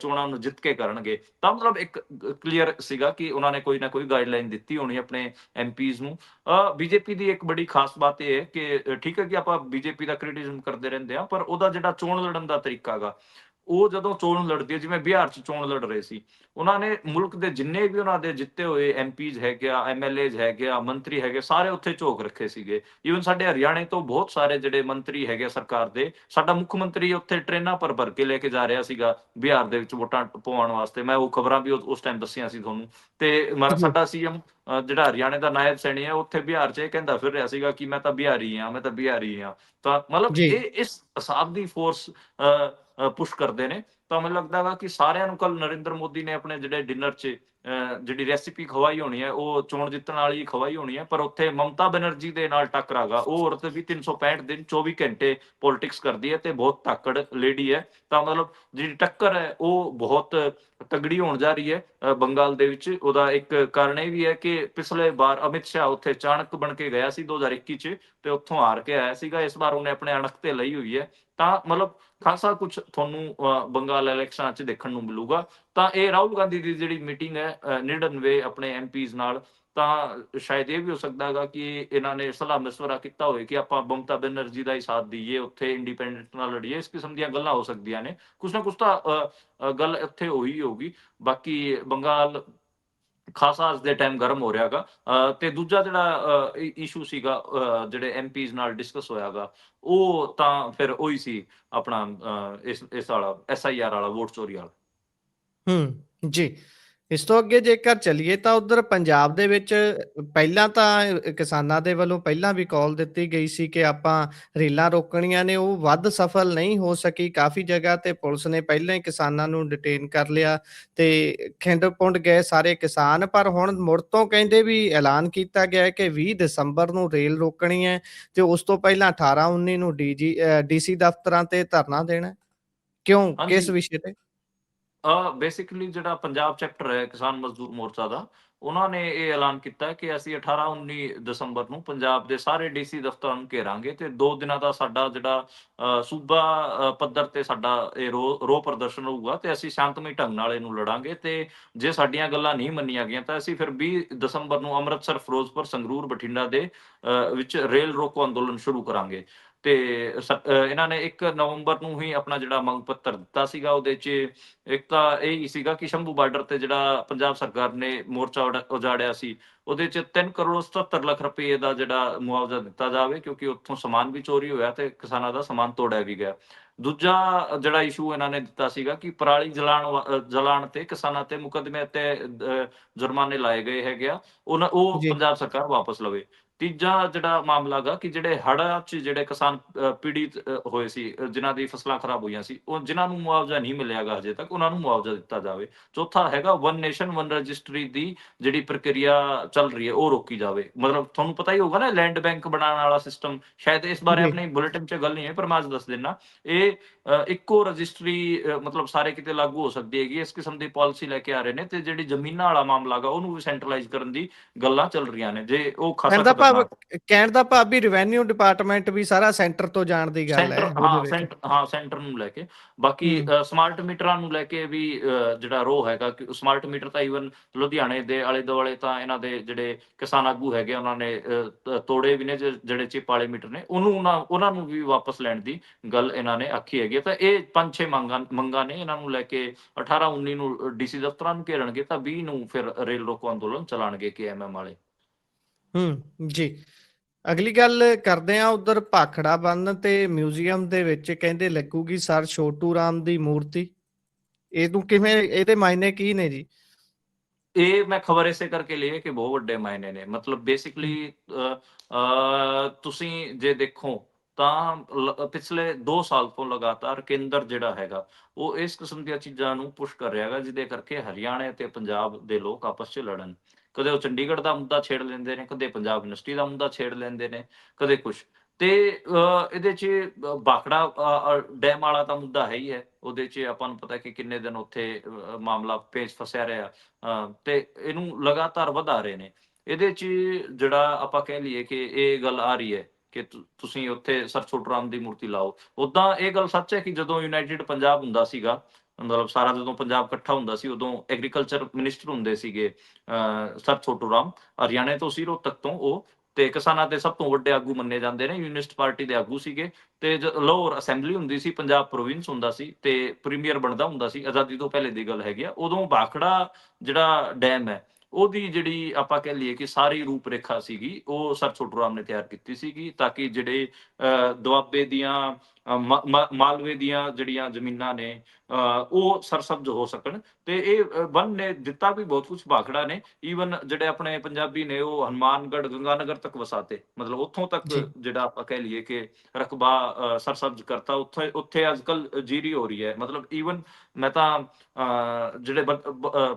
ਚੋਣਾਂ ਨੂੰ ਜਿੱਤ ਕੇ ਕਰਨਗੇ। ਤਾਂ ਮਤਲਬ ਇੱਕ ਕਲੀਅਰ ਸੀਗਾ ਕਿ ਉਹਨਾਂ ਨੇ ਕੋਈ ਨਾ ਕੋਈ ਗਾਈਡਲਾਈਨ ਦਿੱਤੀ ਹੋਣੀ ਆਪਣੇ ਐਮਪੀਜ਼ ਨੂੰ। ਬੀਜੇਪੀ ਦੀ ਇੱਕ ਬੜੀ ਖਾਸ ਬਾਤ ਇਹ ਹੈ ਕਿ ਠੀਕ ਹੈ ਕਿ ਆਪਾਂ ਬੀਜੇਪੀ ਦਾ ਕ੍ਰਿਟਿਸਿਜ਼ਮ ਕਰਦੇ ਰਹਿੰਦੇ ਆ ਪਰ ਉਹਦਾ ਜਿਹੜਾ ਚੋਣ ਲੜਨ ਦਾ ਤਰੀਕਾ ਹੈਗਾ ਉਹ ਜਦੋਂ ਚੋਣ ਲੜਦੀ ਹੈ ਜਿਵੇਂ ਬਿਹਾਰ ਚ ਚੋਣ ਲੜ ਰਹੇ ਸੀ ਉਹਨਾਂ ਨੇ ਮੁਲਕ ਦੇ ਜਿੰਨੇ ਵੀ ਉਹਨਾਂ ਦੇ ਜਿੱਤੇ ਹੋਏ ਐਮਪੀਜ਼ ਹੈਗੇ ਆ ਐਮਐਲਏਜ਼ ਹੈਗੇ ਆ ਮੰਤਰੀ ਹੈਗੇ ਸਾਰੇ ਉੱਥੇ ਝੋਕ ਰੱਖੇ ਸੀਗੇ ਈਵਨ ਸਾਡੇ ਹਰਿਆਣੇ ਤੋਂ ਬਹੁਤ ਸਾਰੇ ਜਿਹੜੇ ਮੰਤਰੀ ਹੈਗੇ ਸਰਕਾਰ ਦੇ ਸਾਡਾ ਮੁੱਖ ਮੰਤਰੀ ਉੱਥੇ ਟ੍ਰੇਨਾਂ ਪਰ ਭਰ ਕੇ ਲੈ ਕੇ ਜਾ ਰਿਹਾ ਸੀਗਾ ਬਿਹਾਰ ਦੇ ਵਿੱਚ ਵੋਟਾਂ ਪਵਾਉਣ ਵਾਸਤੇ ਮੈਂ ਉਹ ਖਬਰਾਂ ਵੀ ਉਸ- ਟਾਈਮ ਦੱਸੀਆਂ ਸੀ ਤੁਹਾਨੂੰ ਤੇ ਮਰ-। ਸਾਡਾ ਸੀਐਮ ਜਿਹੜਾ ਹਰਿਆਣੇ ਦਾ ਨਾਇਬ ਸੈਣੀ ਹੈ ਉੱਥੇ ਬਿਹਾਰ 'ਚ ਇਹ ਕਹਿੰਦਾ ਫਿਰ ਰਿਹਾ ਸੀਗਾ ਕਿ ਮੈਂ ਤਾਂ ਬਿਹਾਰੀ ਹਾਂ ਮੈਂ ਤਾਂ ਬਿਹਾਰੀ ਹਾਂ ਤਾਂ ਮਤਲਬ। ਇਹ ਇਸ ਹਿਸਾਬ ਦੀ ਫੋਰਸ ਪੁਸ਼ ਕਰਦੇ ਨੇ। ਤਾਂ ਮੈਨੂੰ ਲੱਗਦਾ ਵਾ ਕਿ ਸਾਰਿਆਂ ਨੂੰ ਕੱਲ ਨਰਿੰਦਰ ਮੋਦੀ ਨੇ ਆਪਣੇ ਜਿਹੜੇ ਡਿਨਰ 'ਚ ਜਿਹੜੀ ਰੈਸਿਪੀ ਖਵਾਈ ਹੋਣੀ ਹੈ, ਉਹ ਚੋਣ ਜਿੱਤਣ ਵਾਲੀ ਖਵਾਈ ਹੋਣੀ ਹੈ। ਪਰ ਉੱਥੇ ਮਮਤਾ ਬੈਨਰਜੀ ਦੇ ਨਾਲ ਟੱਕਰਾਗਾ ਉਹ ਔਰਤ ਵੀ 365 ਦਿਨ 24 ਘੰਟੇ ਪੋਲਿਟਿਕਸ ਕਰਦੀ ਹੈ ਤੇ ਬਹੁਤ ਤਾਕੜ ਲੇਡੀ ਹੈ। ਤਾਂ ਮਤਲਬ ਜਿਹੜੀ ਟੱਕਰ ਹੈ, ਉਹ ਬਹੁਤ ਤਗੜੀ ਹੋਣ ਜਾ ਰਹੀ ਹੈ ਬੰਗਾਲ ਦੇ ਵਿੱਚ। ਉਹਦਾ ਇੱਕ ਕਾਰਨ ਇਹ ਵੀ ਹੈ ਕਿ ਪਿਛਲੇ ਵਾਰ ਅਮਿਤ ਸ਼ਾਹ ਉੱਥੇ ਚਾਣਕ ਬਣ ਕੇ ਗਿਆ ਸੀ 2021 ਚ ਤੇ ਉੱਥੋਂ ਹਾਰ ਕੇ ਆਇਆ ਸੀਗਾ। ਇਸ ਵਾਰ ਉਹਨੇ ਆਪਣੇ ਅਣਖ ਤੇ ਲਈ ਹੋਈ ਹੈ। ਤਾਂ ਮਤਲਬ ਖਾਸਾ ਕੁਝ ਤੁਹਾਨੂੰ ਅ, ਬੰਗਾਲ ਇਲੈਕਸ਼ਨਾਂ 'ਚ ਦੇਖਣ ਨੂੰ ਮਿਲੂਗਾ। ਤਾਂ ਇਹ ਰਾਹੁਲ ਗਾਂਧੀ ਦੀ ਜਿਹੜੀ ਮੀਟਿੰਗ ਹੈ 99 ਆਪਣੇ ਐਮਪੀਜ਼ ਨਾਲ ਤਾਂ ਸ਼ਾਇਦ ਇਹ ਵੀ ਹੋ ਸਕਦਾ ਹੈਗਾ ਕਿ ਇਹਨਾਂ ਨੇ ਸਲਾਹ ਮਸ਼ਵਰਾ ਕੀਤਾ ਹੋਵੇ ਕਿ ਆਪਾਂ ਮਮਤਾ ਬੈਨਰਜੀ ਦਾ ਹੀ ਸਾਥ ਦਈਏ ਉੱਥੇ ਇੰਡੀਪੈਂਡੈਂਟ ਨਾਲ ਲੜੀਏ। ਇਸ ਕਿਸਮ ਦੀਆਂ ਗੱਲਾਂ ਹੋ ਸਕਦੀਆਂ ਨੇ। ਕੁਛ ਨਾ ਕੁਛ ਤਾਂ ਅ, ਗੱਲ ਇੱਥੇ ਹੋਈ ਹੋਊਗੀ। ਬਾਕੀ ਬੰਗਾਲ ਖਾਸਾ ਅੱਜ ਦੇ ਟਾਈਮ ਗਰਮ ਹੋ ਰਿਹਾਗਾ ਅ, ਤੇ ਦੂਜਾ ਜਿਹੜਾ ਇਸ਼ੂ ਸੀਗਾ ਅ, ਜਿਹੜੇ ਐਮਪੀਜ਼ ਨਾਲ ਡਿਸਕਸ ਹੋਇਆਗਾ ਉਹ ਤਾਂ ਫਿਰ ਉਹੀ ਸੀ ਆਪਣਾ ਇਸ ਇਸ ਵਾਲਾ ਐਸਆਈਆਰ ਵਾਲਾ ਵੋਟ ਚੋਰੀ ਵਾਲਾ। ਹੂੰ ਜੀ। ਇਸ ਤੋਂ ਅੱਗੇ ਜੇਕਰ ਚੱਲੀਏ ਤਾਂ ਉਧਰ ਪੰਜਾਬ ਦੇ ਵਿੱਚ ਪਹਿਲਾਂ ਤਾਂ ਕਿਸਾਨਾਂ ਦੇ ਵੱਲੋਂ ਪਹਿਲਾਂ ਵੀ ਕਾਲ ਦਿੱਤੀ ਗਈ ਸੀ ਕਿ ਆਪਾਂ ਰੇਲਾਂ ਰੋਕਣੀਆਂ ਨੇ ਉਹ ਵੱਧ ਸਫਲ ਨਹੀਂ ਹੋ ਸਕੀ ਕਾਫੀ ਜਗ੍ਹਾ ਤੇ ਪੁਲਿਸ ਨੇ ਪਹਿਲਾਂ ਹੀ ਕਿਸਾਨਾਂ ਨੂੰ ਡਿਟੇਨ ਕਰ ਲਿਆ ਤੇ ਖਿੰਡ ਪੁੰਡ ਗਏ ਸਾਰੇ ਕਿਸਾਨ ਪਰ ਹੁਣ ਮੁੜ ਤੋਂ ਕਹਿੰਦੇ ਵੀ ਐਲਾਨ ਕੀਤਾ ਗਿਆ ਹੈ ਕਿ 20 ਦਸੰਬਰ ਨੂੰ ਰੇਲ ਰੋਕਣੀ ਹੈ ਤੇ ਉਸ ਤੋਂ ਪਹਿਲਾਂ 18 19 ਨੂੰ ਡੀਜੀ ਡੀਸੀ ਦਫ਼ਤਰਾਂ ਤੇ ਧਰਨਾ ਦੇਣਾ। ਕਿਉਂ। ਕਿਸ ਵਿਸ਼ੇ ਤੇ ਅ ਬੇਸਿਕਲੀ ਜਿਹੜਾ ਪੰਜਾਬ ਚੈਪਟਰ ਹੈ ਕਿਸਾਨ ਮਜ਼ਦੂਰ ਮੋਰਚਾ ਦਾ ਉਹਨਾਂ ਨੇ ਇਹ ਐਲਾਨ ਕੀਤਾ ਕਿ ਅਸੀਂ 18 19 ਦਸੰਬਰ ਨੂੰ ਪੰਜਾਬ ਦੇ ਸਾਰੇ ਡੀਸੀ ਦਫ਼ਤਰਾਂ ਨੂੰ ਘੇਰਾਂਗੇ ਤੇ ਦੋ ਦਿਨਾਂ ਦਾ ਸਾਡਾ ਜਿਹੜਾ ਸੂਬਾ ਪੱਧਰ ਤੇ ਸਾਡਾ ਇਹ ਰੋ ਪ੍ਰਦਰਸ਼ਨ ਹੋਊਗਾ ਤੇ ਅਸੀਂ ਸ਼ਾਂਤਮਈ ਢੰਗ ਨਾਲ ਇਹਨੂੰ ਲੜਾਂਗੇ ਤੇ ਜੇ ਸਾਡੀਆਂ ਗੱਲਾਂ ਨਹੀਂ ਮੰਨੀਆਂ ਗਈਆਂ ਤਾਂ ਅਸੀਂ ਫਿਰ 20 ਦਸੰਬਰ ਨੂੰ ਅੰਮ੍ਰਿਤਸਰ ਫਿਰੋਜ਼ਪੁਰ ਸੰਗਰੂਰ ਬਠਿੰਡਾ ਦੇ ਅ, ਵਿੱਚ ਰੇਲ ਰੋਕੋ ਅੰਦੋਲਨ ਸ਼ੁਰੂ ਕਰਾਂਗੇ। ਤੇ ਇਹਨਾਂ ਨੇ 1 ਨਵੰਬਰ ਨੂੰ ਹੀ ਆਪਣਾ ਜਿਹੜਾ ਮੰਗ ਪੱਤਰ ਦਿੱਤਾ ਸੀਗਾ ਉਹਦੇ 'ਚ ਇੱਕ ਤਾਂ ਇਹ ਹੀ ਸੀਗਾ ਕਿ ਸ਼ੰਭੂ ਬਾਰਡਰ ਤੇ ਜਿਹੜਾ ਪੰਜਾਬ ਸਰਕਾਰ ਨੇ ਮੋਰਚਾ ਉਜਾੜਿਆ ਸੀ ਉਹਦੇ 'ਚ 3 ਕਰੋੜ 77 ਲੱਖ ਰੁਪਏ ਦਾ ਜਿਹੜਾ ਮੁਆਵਜ਼ਾ ਦਿੱਤਾ ਜਾਵੇ ਕਿਉਂਕਿ ਉੱਥੋਂ ਸਮਾਨ ਵੀ ਚੋਰੀ ਹੋਇਆ ਤੇ ਕਿਸਾਨਾਂ ਦਾ ਸਮਾਨ ਤੋੜਿਆ ਵੀ ਗਿਆ ਦੂਜਾ ਜਿਹੜਾ ਇਸ਼ੂ ਇਹਨਾਂ ਨੇ ਦਿੱਤਾ ਸੀਗਾ ਕਿ ਪਰਾਲੀ ਜਲਾਣ ਜਲਾਣ ਤੇ ਕਿਸਾਨਾਂ ਤੇ ਮੁਕੱਦਮੇ ਤੇ ਜੁਰਮਾਨੇ ਲਾਏ ਗਏ ਹੈਗੇ ਆ ਉਹ। ਪੰਜਾਬ ਸਰਕਾਰ ਵਾਪਸ ਲਵੇ ਤੀਜਾ ਜਿਹੜਾ ਮਾਮਲਾ ਗਾ ਕਿ ਜਿਹੜੇ ਹੜ੍ਹਾਂ 'ਚ ਜਿਹੜੇ ਕਿਸਾਨ ਪੀੜਿਤ ਹੋਏ ਸੀ ਜਿਨ੍ਹਾਂ ਦੀ ਫਸਲਾਂ ਖਰਾਬ ਹੋਈਆਂ ਸੀ ਉਹ ਜਿਨ੍ਹਾਂ ਨੂੰ ਮੁਆਵਜ਼ਾ ਨਹੀਂ ਮਿਲਿਆਗਾ ਹਜੇ ਤੱਕ ਉਹਨਾਂ ਨੂੰ ਮੁਆਵਜ਼ਾ ਦਿੱਤਾ ਜਾਵੇ। ਚੌਥਾ ਹੈਗਾ ਵਨ ਨੇਸ਼ਨ ਵਨ ਰਜਿਸਟਰੀ ਦੀ ਜਿਹੜੀ ਪ੍ਰਕਿਰਿਆ ਚੱਲ ਰਹੀ ਹੈ ਉਹ ਰੋਕੀ ਜਾਵੇ। ਮਤਲਬ ਤੁਹਾਨੂੰ ਪਤਾ ਹੀ ਹੋਊਗਾ ਨਾ ਲੈਂਡ ਬੈਂਕ ਬਣਾਉਣ ਵਾਲਾ ਸਿਸਟਮ ਸ਼ਾਇਦ ਇਸ ਬਾਰੇ। ਆਪਣੀ ਬੁਲੇਟਿਨ 'ਚ ਗੱਲ ਨਹੀਂ ਹੈ ਪਰ ਮੈਂ ਅੱਜ ਦੱਸ ਦਿੰਨਾ ਇਹ ਇੱਕੋ ਰਜਿਸਟਰੀ ਮਤਲਬ ਸਾਰੇ ਕਿਤੇ ਲਾਗੂ ਹੋ ਸਕਦੀ ਹੈਗੀ ਇਸ ਕਿਸਮ ਦੀ ਪਾਲਿਸੀ ਲੈ ਕੇ ਆ ਰਹੇ ਨੇ ਤੇ ਜਿਹੜੀ ਜ਼ਮੀਨਾਂ ਵਾਲਾ ਮਾਮਲਾ ਗਾ ਉਹਨੂੰ ਵੀ ਸੈਂਟਰਲਾਈਜ਼ ਕਰਨ ਦੀ ਗੱਲਾਂ ਚੱਲ ਰਹੀਆਂ ਨੇ ਜੇ ਉਹ ਖਾਸਾ ਭਾਵ ਕਹਿਣ ਦਾ ਭਾਵ ਵੀ ਰੈਵਨਿਊ ਡਿਪਾਰਟਮੈਂਟ ਵੀ ਸਾਰਾ ਸੈਂਟਰ ਤੋਂ ਜਾਣ ਦੀ ਗੱਲ ਹੈ ਹਾਂ। ਸੈਂਟਰ ਹਾਂ ਸੈਂਟਰ ਨੂੰ ਲੈ ਕੇ ਬਾਕੀ। ਸਮਾਰਟ ਮੀਟਰਾਂ ਨੂੰ ਲੈ ਕੇ ਵੀ ਜਿਹੜਾ ਰੋ ਹੈਗਾ ਕਿ ਸਮਾਰਟ ਮੀਟਰ ਤਾਂ ਈਵਨ ਲੁਧਿਆਣੇ ਦੇ ਆਲੇ ਦੁਆਲੇ ਤਾਂ ਇਹਨਾਂ ਦੇ ਜਿਹੜੇ ਕਿਸਾਨ ਆਗੂ ਹੈਗੇ ਉਹਨਾਂ ਨੇ ਤੋੜੇ ਵੀ ਨੇ ਜਿਹੜੇ ਚਿਪ ਵਾਲੇ ਮੀਟਰ ਨੇ ਉਹਨੂੰ ਉਹਨਾਂ ਨੂੰ ਵੀ ਵਾਪਸ ਲੈਣ ਦੀ ਗੱਲ ਇਹਨਾਂ ਨੇ ਆਖੀ ਹੈਗੀ। ਤਾਂ ਇਹ ਪੰਜ ਛੇ ਮੰਗਾਂ ਮੰਗਾਂ ਨੇ ਇਹਨਾਂ ਨੂੰ ਲੈ ਕੇ 18 19 ਨੂੰ ਡੀਸੀ ਦਫ਼ਤਰਾਂ ਨੂੰ ਘੇਰਣਗੇ ਤਾਂ 20 ਨੂੰ ਫਿਰ ਰੇਲ ਰੋਕੋ ਅੰਦੋਲਨ ਚਲਾਣਗੇ ਕੇਐਮਐਮ ਵਾਲੇ ਹੂੰ, ਜੀ। ਅਗਲੀ ਗੱਲ ਕਰਦੇ ਆ ਉਧਰ ਭਾਖੜਾ ਬੰਨ ਤੇ ਮਿਊਜ਼ੀਅਮ ਦੇ ਵਿੱਚ ਕਹਿੰਦੇ ਲੱਗੂਗੀ ਸਰ ਛੋਟੂ ਰਾਮ ਦੀ ਮੂਰਤੀ। ਇਹਨੂੰ ਕਿਵੇਂ, ਇਹਦੇ ਮਾਇਨੇ ਕੀ ਨੇ ਜੀ? ਇਹ ਮੈਂ ਖਬਰ ਇਸੇ ਕਰਕੇ ਲਈ ਹੈ ਕਿ ਬਹੁਤ ਵੱਡੇ ਮਾਇਨੇ ਨੇ। ਮਤਲਬ ਬੇਸਿਕਲੀ ਤੁਸੀਂ ਜੇ ਦੇਖੋ ਤਾਂ ਪਿਛਲੇ 2 ਸਾਲ ਤੋਂ ਲਗਾਤਾਰ ਕੇਂਦਰ ਜਿਹੜਾ ਹੈਗਾ, ਉਹ ਇਸ ਕਿਸਮ ਦੀਆਂ ਚੀਜ਼ਾਂ ਨੂੰ ਪੁਸ਼ ਕਰ ਰਿਹਾ ਹੈਗਾ, ਜਿਹਦੇ ਕਰਕੇ ਹਰਿਆਣਾ ਤੇ ਪੰਜਾਬ ਦੇ ਲੋਕ ਆਪਸ 'ਚ ਲੜਨ। ਕਦੇ ਉਹ ਚੰਡੀਗੜ੍ਹ ਦਾ ਮੁੱਦਾ ਛੇੜ ਲੈਂਦੇ ਨੇ ਕਦੇ ਪੰਜਾਬ ਯੂਨੀਵਰਸਿਟੀ ਦਾ ਮੁੱਦਾ ਛੇੜ ਲੈਂਦੇ ਨੇ ਕਦੇ ਕੁਝ ਤੇ ਇਹਦੇ 'ਚ ਬਾਖੜਾ ਡੈਮ ਵਾਲਾ ਤਾਂ ਮੁੱਦਾ ਹੈ ਹੀ ਹੈ। ਉਹਦੇ 'ਚ ਆਪਾਂ ਨੂੰ ਪਤਾ ਕਿ ਕਿੰਨੇ ਦਿਨ ਉੱਥੇ ਮਾਮਲਾ ਪੇਚ ਫਸਿਆ ਰਿਹਾ। ਅ, ਤੇ ਇਹਨੂੰ ਲਗਾਤਾਰ ਵਧਾ ਰਹੇ ਨੇ। ਇਹਦੇ 'ਚ ਜਿਹੜਾ ਆਪਾਂ ਕਹਿ ਲਈਏ ਕਿ ਇਹ ਗੱਲ ਆ ਰਹੀ ਹੈ ਕਿ ਤੁਸੀਂ ਉੱਥੇ ਸਰਸੋਟ ਰਾਮ ਦੀ ਮੂਰਤੀ ਲਾਓ। ਉਦਾਂ ਇਹ ਗੱਲ ਸੱਚ ਹੈ ਕਿ ਜਦੋਂ ਯੂਨਾਈਟਿਡ ਪੰਜਾਬ ਹੁੰਦਾ ਸੀਗਾ ਮਤਲਬ ਸਾਰਾ ਜਦੋਂ ਪੰਜਾਬ ਇਕੱਠਾ ਹੁੰਦਾ ਸੀ, ਉਦੋਂ ਐਗਰੀਕਲਚਰ ਮਿਨਿਸਟਰ ਹੁੰਦੇ ਸੀਗੇ ਸਰ ਛੋਟੂ ਹਰਿਆਣੇ ਤੋਂ ਸੀ ਰੋਹਤਕ ਤੋਂ ਉਹ, ਤੇ ਕਿਸਾਨਾਂ ਦੇ ਸਭ ਤੋਂ ਵੱਡੇ ਆਗੂ ਮੰਨੇ ਜਾਂਦੇ ਨੇ ਯੂਨਿਸਟ ਪਾਰਟੀ ਦੇ ਆਗੂ ਸੀਗੇ, ਤੇ ਲਾਹੌਰ ਅਸੈਂਬਲੀ ਹੁੰਦੀ ਸੀ, ਪੰਜਾਬ ਪ੍ਰੋਵਿੰਸ ਹੁੰਦਾ ਸੀ, ਤੇ ਪ੍ਰੀਮੀਅਰ ਬਣਦਾ ਹੁੰਦਾ ਸੀ, ਆਜ਼ਾਦੀ ਤੋਂ ਪਹਿਲੇ ਦੀ ਗੱਲ ਹੈਗੀ ਆ, ਉਦੋਂ ਬਾਖੜਾ ਜਿਹੜਾ ਡੈਮ ਹੈ ਉਹਦੀ ਜਿਹੜੀ ਆਪਾਂ ਕਹਿ ਲਈਏ ਕਿ ਸਾਰੀ ਰੂਪ ਰੇਖਾ ਸੀਗੀ ਉਹ ਸਰ ਛੋਟੂ ਰਾਮ ਨੇ ਤਿਆਰ ਕੀਤੀ ਸੀਗੀ ਤਾਂ ਕਿ ਜਿਹੜੇ ਦੁਆਬੇ ਦੀਆਂ ਮਾਲਵੇ ਦੀਆਂ ਜਿਹੜੀਆਂ ਜ਼ਮੀਨਾਂ ਨੇ ਉਹ ਸਰਸਬਜ਼ ਹੋ ਸਕਣ। ਤੇ ਇਹ ਵਨ ਨੇ ਦਿੱਤਾ ਵੀ ਬਹੁਤ ਕੁਝ ਬਾਖੜਾ ਨੇ। ਈਵਨ ਜਿਹੜੇ ਆਪਣੇ ਪੰਜਾਬੀ ਨੇ ਉਹ ਹਨੂਮਾਨਗੜ੍ਹ ਗੰਗਾਨਗਰ ਤੱਕ ਵਸਾਤੇ। ਮਤਲਬ ਉੱਥੋਂ ਤੱਕ। ਜਿਹੜਾ ਆਪਾਂ ਕਹਿ ਲਈਏ ਕਿ ਰਕਬਾ ਸਰਸਬਜ਼ ਕਰਤਾ। ਉੱਥੇ ਉੱਥੇ ਅੱਜਕੱਲ ਜੀਰੀ ਹੋ ਰਹੀ ਹੈ। ਮਤਲਬ ਈਵਨ ਮੈਂ ਤਾਂ ਜਿਹੜੇ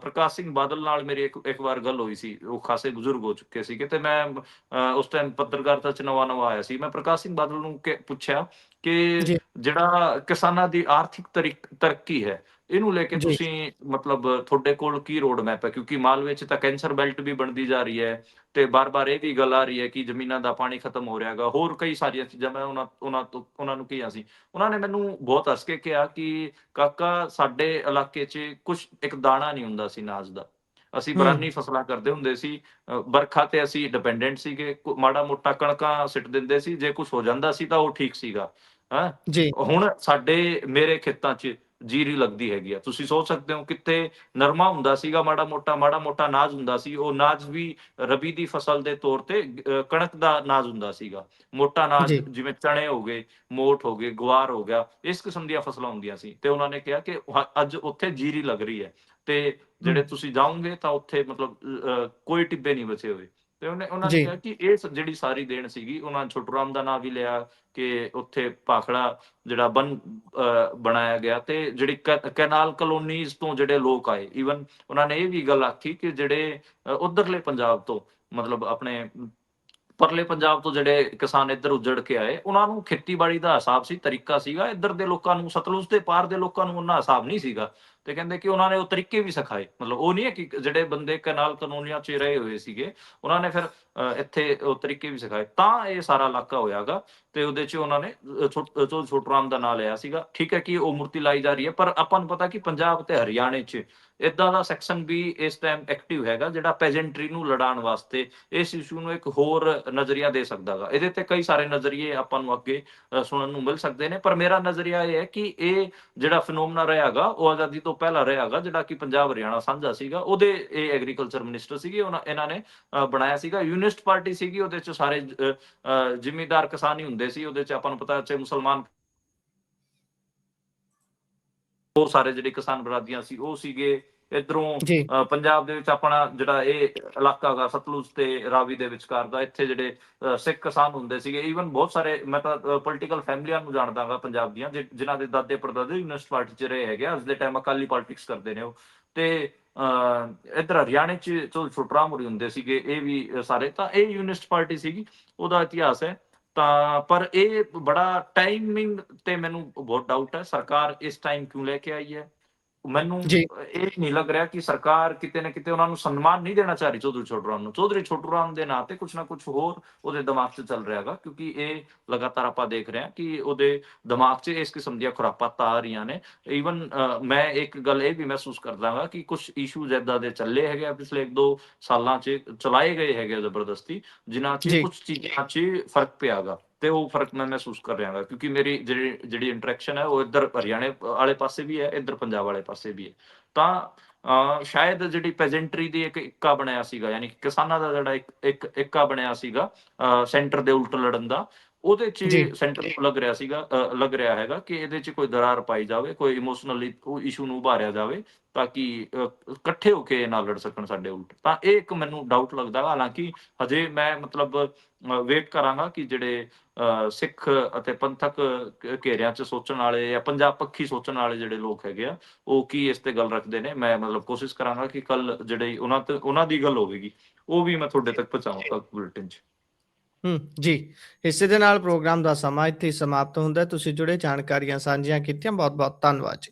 ਪ੍ਰਕਾਸ਼ ਸਿੰਘ ਬਾਦਲ ਨਾਲ ਮੇਰੀ ਇੱਕ ਇੱਕ ਵਾਰ ਗੱਲ ਹੋਈ ਸੀ ਉਹ ਖਾਸੇ ਬਜ਼ੁਰਗ ਹੋ ਚੁੱਕੇ ਸੀਗੇ ਤੇ ਮੈਂ ਉਸ ਟਾਈਮ ਪੱਤਰਕਾਰਤਾ ਚ ਨਵਾਂ ਨਵਾਂ ਆਇਆ ਸੀ। ਮੈਂ ਪ੍ਰਕਾਸ਼ ਸਿੰਘ ਬਾਦਲ ਨੂੰ ਪੁੱਛਿਆ ਕਿ। ਜਿਹੜਾ ਕਿਸਾਨਾਂ ਦੀ ਆਰਥਿਕ ਤਰੀਕ- ਹੈ ਇਹਨੂੰ ਲੈ ਕੇ। ਤੁਸੀਂ ਮਤਲਬ ਤੁਹਾਡੇ ਕੋਲ ਕੀ ਰੋਡ ਮੈਪ ਹੈ? ਕਿਉਂਕਿ ਮਾਲਵੇ ਚ ਤਾਂ ਕੈਂਸਰ ਬੈਲਟ ਵੀ ਬਣਦੀ ਜਾ ਰਹੀ ਹੈ ਤੇ ਬਾਰ-ਬਾਰ ਇਹ ਵੀ ਗੱਲ ਆ ਰਹੀ ਹੈ ਕਿ ਜ਼ਮੀਨਾਂ ਦਾ ਪਾਣੀ ਖਤਮ ਹੋ ਰਿਹਾਗਾ ਹੋਰ ਕਈ ਸਾਰੀਆਂ ਚੀਜ਼ਾਂ ਮੈਂ ਉਹਨਾਂ ਉਹਨਾਂ ਤੋਂ ਉਹਨਾਂ ਨੂੰ ਕਿਹਾ ਸੀ। ਉਹਨਾਂ ਨੇ ਮੈਨੂੰ ਬਹੁਤ ਹੱਸ ਕੇ ਕਿਹਾ ਕਿ ਕਾਕਾ ਸਾਡੇ ਇਲਾਕੇ 'ਚ ਕੁਝ ਇੱਕ ਦਾਣਾ ਨਹੀਂ ਹੁੰਦਾ ਸੀ ਨਾਜ਼ ਦਾ। ਅਸੀਂ। ਬਰਾਨੀ ਫਸਲਾਂ ਕਰਦੇ ਹੁੰਦੇ ਸੀ ਬਰਖਾ ਤੇ ਅਸੀਂ ਡਿਪੈਂਡੈਂਟ ਸੀਗੇ ਮਾੜਾ ਮੋਟਾ ਕਣਕਾਂ ਸਿੱਟ ਦਿੰਦੇ ਸੀ ਜੇ ਕੁਝ ਹੋ ਜਾਂਦਾ ਸੀ ਤਾਂ ਉਹ ਠੀਕ ਸੀਗਾ ਹਾਂ ਜੀ ਹੁਣ ਸਾਡੇ ਮੇਰੇ ਖੇਤਾਂ 'ਚ ਜੀਰੀ ਲੱਗਦੀ ਹੈਗੀ ਆ ਤੁਸੀਂ ਸੋਚ ਸਕਦੇ ਹੋ ਕਿੱਥੇ ਨਰਮਾ ਹੁੰਦਾ ਸੀਗਾ ਮਾੜਾ ਮੋਟਾ ਮਾੜਾ ਮੋਟਾ ਅਨਾਜ ਹੁੰਦਾ ਸੀ ਉਹ ਅਨਾਜ ਵੀ ਰਬੀ ਦੀ ਫਸਲ ਦੇ ਤੌਰ ਤੇ ਕਣਕ ਦਾ ਅਨਾਜ ਹੁੰਦਾ ਸੀਗਾ ਮੋਟਾ ਅਨਾਜ ਜੀ। ਜਿਵੇਂ ਚਣੇ ਹੋ ਗਏ ਮੋਠ ਹੋ ਗਏ ਗਵਾਰ ਹੋ ਗਿਆ ਇਸ ਕਿਸਮ ਦੀਆਂ ਫਸਲਾਂ ਹੁੰਦੀਆਂ ਸੀ ਤੇ ਉਹਨਾਂ ਨੇ ਕਿਹਾ ਕਿ ਅੱਜ ਉੱਥੇ ਜੀਰੀ ਲੱਗ ਰਹੀ ਹੈ ਤੇ ਜਿਹੜੇ। ਤੁਸੀਂ ਜਾਓਗੇ ਤਾਂ ਉੱਥੇ ਮਤਲਬ ਕੋਈ ਟਿੱਬੇ ਨਹੀਂ ਬਚੇ ਹੋਏ ਤੇ ਉਹਨੇ ਉਹਨਾਂ ਨੇ। ਕਿਹਾ ਕਿ ਇਹ ਜਿਹੜੀ ਸਾਰੀ ਦੇਣ ਸੀਗੀ ਉਹਨਾਂ ਨੇ ਛੋਟੂ ਰਾਮ ਦਾ ਨਾਮ ਵੀ ਲਿਆ ਕਿ ਉੱਥੇ ਭਾਖੜਾ ਜਿਹੜਾ ਬਨ ਬਣਾਇਆ ਗਿਆ ਤੇ ਜਿਹੜੀ ਕੈਨਾਲ ਕਲੋਨੀਜ਼ ਤੋਂ ਜਿਹੜੇ ਲੋਕ ਆਏ ਈਵਨ ਉਹਨਾਂ ਨੇ ਇਹ ਵੀ ਗੱਲ ਆਖੀ ਕਿ ਜਿਹੜੇ ਉੱਧਰਲੇ ਪੰਜਾਬ ਤੋਂ ਮਤਲਬ ਆਪਣੇ ਪਰਲੇ ਪੰਜਾਬ ਤੋਂ ਜਿਹੜੇ ਕਿਸਾਨ ਇੱਧਰ ਉੱਜੜ ਕੇ ਆਏ, ਉਹਨਾਂ ਨੂੰ ਖੇਤੀਬਾੜੀ ਦਾ ਹਿਸਾਬ ਸੀ, ਤਰੀਕਾ ਸੀਗਾ। ਇੱਧਰ ਦੇ ਲੋਕਾਂ ਨੂੰ, ਸਤਲੁਜ ਦੇ ਪਾਰ ਦੇ ਲੋਕਾਂ ਨੂੰ ਉਹਨਾਂ ਹਿਸਾਬ ਨਹੀਂ ਸੀਗਾ। ਤੇ ਕਹਿੰਦੇ ਕਿ ਉਹਨਾਂ ਨੇ ਉਹ ਤਰੀਕੇ ਵੀ ਸਿਖਾਏ। ਮਤਲਬ ਉਹ ਨਹੀਂ ਹੈ ਕਿ ਜਿਹੜੇ ਬੰਦੇ ਕਨਾਲ ਕਾਨੂੰਨੀਆਂ 'ਚ ਰਹੇ ਹੋਏ ਸੀਗੇ, ਉਹਨਾਂ ਨੇ ਫਿਰ ਇੱਥੇ ਉਹ ਤਰੀਕੇ ਵੀ ਸਿਖਾਏ। ਤਾਂ ਇਹ ਸਾਰਾ ਇਲਾਕਾ ਹੋਇਆਗਾ ਤੇ ਉਹਦੇ 'ਚ ਉਹਨਾਂ ਨੇ ਛੋਟ- ਛੋਟੂ ਰਾਮ ਦਾ ਨਾਂ ਲਿਆ ਸੀਗਾ। ਠੀਕ ਹੈ ਕਿ ਉਹ ਮੂਰਤੀ ਲਾਈ ਜਾ ਰਹੀ ਹੈ, ਪਰ ਆਪਾਂ ਨੂੰ ਪਤਾ ਕਿ ਪੰਜਾਬ ਤੇ ਹਰਿਆਣੇ 'ਚ ਇਦਾਂ ਦਾ ਸੈਕਸ਼ਨ ਵੀ ਇਸ ਟਾਈਮ ਐਕਟਿਵ ਹੈਗਾ, ਜਿਹੜਾ ਪੈਜੈਂਟਰੀ ਨੂੰ ਲੜਾਉਣ ਵਾਸਤੇ ਇਸ ਇਸ਼ੂ ਨੂੰ ਇੱਕ ਹੋਰ ਨਜ਼ਰੀਆ ਦੇ ਸਕਦਾਗਾ ਇਹਦੇ ਤੇ ਕਈ ਸਾਰੇ ਨਜ਼ਰੀਏ ਆਪਾਂ ਨੂੰ ਅੱਗੇ ਸੁਣਨ ਨੂੰ ਮਿਲ ਸਕਦੇ ਨੇ, ਪਰ ਮੇਰਾ ਨਜ਼ਰੀਆ ਇਹ ਹੈ ਕਿ ਇਹ ਜਿਹੜਾ ਫਿਨੋਮਨਾ ਰਿਹਾਗਾ ਉਹ ਆਜ਼ਾਦੀ ਤੋਂ ਪਹਿਲਾਂ ਰਿਹਾਗਾ ਜਿਹੜਾ ਕਿ ਪੰਜਾਬ ਹਰਿਆਣਾ ਸਾਂਝਾ ਸੀਗਾ, ਉਹਦੇ ਇਹ ਐਗਰੀਕਲਚਰ ਮਿਨਿਸਟਰ ਸੀਗੇ, ਉਹਨਾਂ, ਇਹਨਾਂ ਨੇ ਬਣਾਇਆ ਸੀਗਾ। ਯੂਨਿਸਟ ਪਾਰਟੀ ਸੀਗੀ, ਉਹਦੇ ਚ ਸਾਰੇ ਜਿਮੀਦਾਰ ਕਿਸਾਨ ਹੀ ਹੁੰਦੇ ਸੀ, ਉਹਦੇ ਚ ਆਪਾਂ ਨੂੰ ਪਤਾ ਚਾਹੇ ਮੁਸਲਮਾਨ ਉਹ ਸਾਰੇ ਜਿਹੜੇ ਕਿਸਾਨ ਬਰਾਦੀਆਂ ਸੀ ਉਹ ਸੀਗੇ ਇਧਰੋਂ ਪੰਜਾਬ ਦੇ ਵਿੱਚ ਆਪਣਾ ਜਿਹੜਾ ਇਹ ਇਲਾਕਾ ਹੈਗਾ ਸਤਲੁਜ ਤੇ ਰਾਵੀ ਦੇ ਵਿਚਕਾਰ ਦਾ ਇੱਥੇ ਜਿਹੜੇ ਸਿੱਖ ਕਿਸਾਨ ਹੁੰਦੇ ਸੀਗੇ ਈਵਨ ਬਹੁਤ ਸਾਰੇ ਮੈਂ ਤਾਂ ਪੋਲੀਟੀਕਲ ਫੈਮਲੀਆਂ ਨੂੰ ਜਾਣਦਾ ਹਾਂ ਪੰਜਾਬ ਦੀਆਂ ਜਿਨ੍ਹਾਂ ਦੇ ਦਾਦੇ ਪੜਦਾਦੇ ਯੂਨਿਸਟ ਪਾਰਟੀ 'ਚ ਰਹੇ ਹੈਗੇ ਅੱਜ ਦੇ ਟਾਈਮ ਅਕਾਲੀ ਪੋਲਿਟਿਕਸ ਕਰਦੇ ਨੇ ਉਹ। ਤੇ ਅ, ਇੱਧਰ ਹਰਿਆਣੇ 'ਚ ਚੋ ਛੋਟਰਾ ਮੁਰੀ ਹੁੰਦੇ ਸੀਗੇ ਇਹ ਵੀ ਸਾਰੇ ਤਾਂ ਇਹ ਯੂਨਿਸਟ ਪਾਰਟੀ ਸੀਗੀ ਉਹਦਾ ਇਤਿਹਾਸ ਹੈ। ਤਾਂ ਪਰ ਇਹ ਬੜਾ ਟਾਈਮਿੰਗ ਤੇ ਮੈਨੂੰ ਬਹੁਤ ਡਾਊਟ ਹੈ, ਸਰਕਾਰ ਇਸ ਟਾਈਮ ਕਿਉਂ ਲੈ ਕੇ ਆਈ ਹੈ? ਮੈਨੂੰ। ਇਹ ਨਹੀਂ ਲੱਗ ਰਿਹਾ ਕਿ ਸਰਕਾਰ ਕਿਤੇ ਨਾ ਕਿਤੇ ਉਹਨਾਂ ਨੂੰ ਸਨਮਾਨ ਨਹੀਂ ਦੇਣਾ ਚਾਹ ਰਹੀ ਚੌਧਰੀ ਛੋਟੂ ਰਾਮ ਨੂੰ ਚੌਧਰੀ ਛੋਟੂ ਰਾਮ ਦੇ ਨਾਂ ਤੇ ਕੁਝ ਨਾ ਕੁਝ ਹੋਰ ਉਹਦੇ ਦਿਮਾਗ 'ਚ ਚੱਲ ਰਿਹਾ ਹੈਗਾ ਕਿਉਂਕਿ ਇਹ ਲਗਾਤਾਰ ਆਪਾਂ ਦੇਖ ਰਹੇ ਹਾਂ ਕਿ ਉਹਦੇ ਦਿਮਾਗ 'ਚ ਇਸ ਕਿਸਮ ਦੀਆਂ ਖੁਰਾਪਾਤਾਂ ਆ ਰਹੀਆਂ ਨੇ ਈਵਨ ਮੈਂ ਇੱਕ ਗੱਲ ਇਹ ਵੀ ਮਹਿਸੂਸ ਕਰਦਾ ਹਾਂ ਕਿ ਕੁਝ ਇਸ਼ੂਜ਼ ਏਦਾਂ ਦੇ ਚੱਲੇ ਹੈਗੇ ਆ ਪਿਛਲੇ 1-2 ਸਾਲਾਂ 'ਚ ਚਲਾਏ ਗਏ ਹੈਗੇ ਜ਼ਬਰਦਸਤੀ ਜਿਨ੍ਹਾਂ 'ਚ। ਕੁਝ ਚੀਜ਼ਾਂ 'ਚ ਫ਼ਰਕ ਪਿਆਗਾ ਤੇ ਉਹ ਫ਼ਰਕ ਮੈਂ ਮਹਿਸੂਸ ਕਰ ਰਿਹਾ ਹਾਂ ਕਿਉਂਕਿ ਮੇਰੀ ਜਿਹੜੀ ਜਿਹੜੀ ਇੰਟਰੈਕਸ਼ਨ ਹੈ ਉਹ ਇੱਧਰ ਹਰਿਆਣੇ ਵਾਲੇ ਪਾਸੇ ਵੀ ਹੈ ਇੱਧਰ ਪੰਜਾਬ ਵਾਲੇ ਪਾਸੇ ਵੀ ਹੈ। ਤਾਂ ਅਹ, ਸ਼ਾਇਦ ਜਿਹੜੀ ਪੈਜੈਂਟਰੀ ਦੀ ਇੱਕ ਇੱਕਾ ਬਣਿਆ ਸੀਗਾ ਯਾਨੀ ਕਿ ਕਿਸਾਨਾਂ ਦਾ ਜਿਹੜਾ ਇੱਕ ਇੱਕ ਇੱਕਾ ਬਣਿਆ ਸੀਗਾ ਸੈਂਟਰ ਦੇ ਉਲਟ ਲੜਨ ਦਾ ਉਹਦੇ ਚ। ਸੈਂਟਰ ਨੂੰ ਲੱਗ ਰਿਹਾ ਸੀਗਾ ਲੱਗ ਰਿਹਾ ਹੈਗਾ ਕਿ ਇਹਦੇ ਚ ਕੋਈ ਦਰਾਰ ਪਾਈ ਜਾਵੇ ਕੋਈ ਇਮੋਸ਼ਨਲੀ ਇਸ਼ੂ ਨੂੰ ਉਭਾਰਿਆ ਜਾਵੇ ਤਾਂ ਕਿ ਇਕੱਠੇ ਹੋ ਕੇ ਇਹ ਨਾਲ ਲੜ ਸਕਣ ਸਾਡੇ ਉਲਟ ਤਾਂ ਇਹ ਇੱਕ ਮੈਨੂੰ ਡਾਊਟ ਲੱਗਦਾ। ਹਾਲਾਂਕਿ ਹਜੇ ਮੈਂ ਮਤਲਬ ਵੇਟ ਕਰਾਂਗਾ ਕਿ ਜਿਹੜੇ ਸਿੱਖ ਅਤੇ ਪੰਥਕ ਘੇਰਿਆਂ 'ਚ ਸੋਚਣ ਵਾਲੇ ਜਾਂ ਪੰਜਾਬ ਪੱਖੀ ਸੋਚਣ ਵਾਲੇ ਜਿਹੜੇ ਲੋਕ ਹੈਗੇ ਆ ਉਹ ਕੀ ਇਸ ਤੇ ਗੱਲ ਰੱਖਦੇ ਨੇ ਮੈਂ ਮਤਲਬ ਕੋਸ਼ਿਸ਼ ਕਰਾਂਗਾ ਕਿ ਕੱਲ ਜਿਹੜੇ ਉਹਨਾਂ ਤੇ ਉਹਨਾਂ ਦੀ ਗੱਲ ਹੋਵੇਗੀ ਉਹ ਵੀ ਮੈਂ ਤੁਹਾਡੇ ਤੱਕ ਪਹੁੰਚਾਉਂਗਾ ਬੁਲੇਟਿਨ 'ਚ ਹੂੰ, ਜੀ। ਇਸੇ ਦੇ ਨਾਲ ਪ੍ਰੋਗਰਾਮ ਦਾ ਸਮਾਂ ਇੱਥੇ ਸਮਾਪਤ ਹੁੰਦਾ ਹੈ। ਤੁਸੀਂ ਜੁੜੇ ਜਾਣਕਾਰੀਆਂ ਸਾਂਝੀਆਂ ਕੀਤੀਆਂ। ਬਹੁਤ ਬਹੁਤ ਧੰਨਵਾਦ ਜੀ।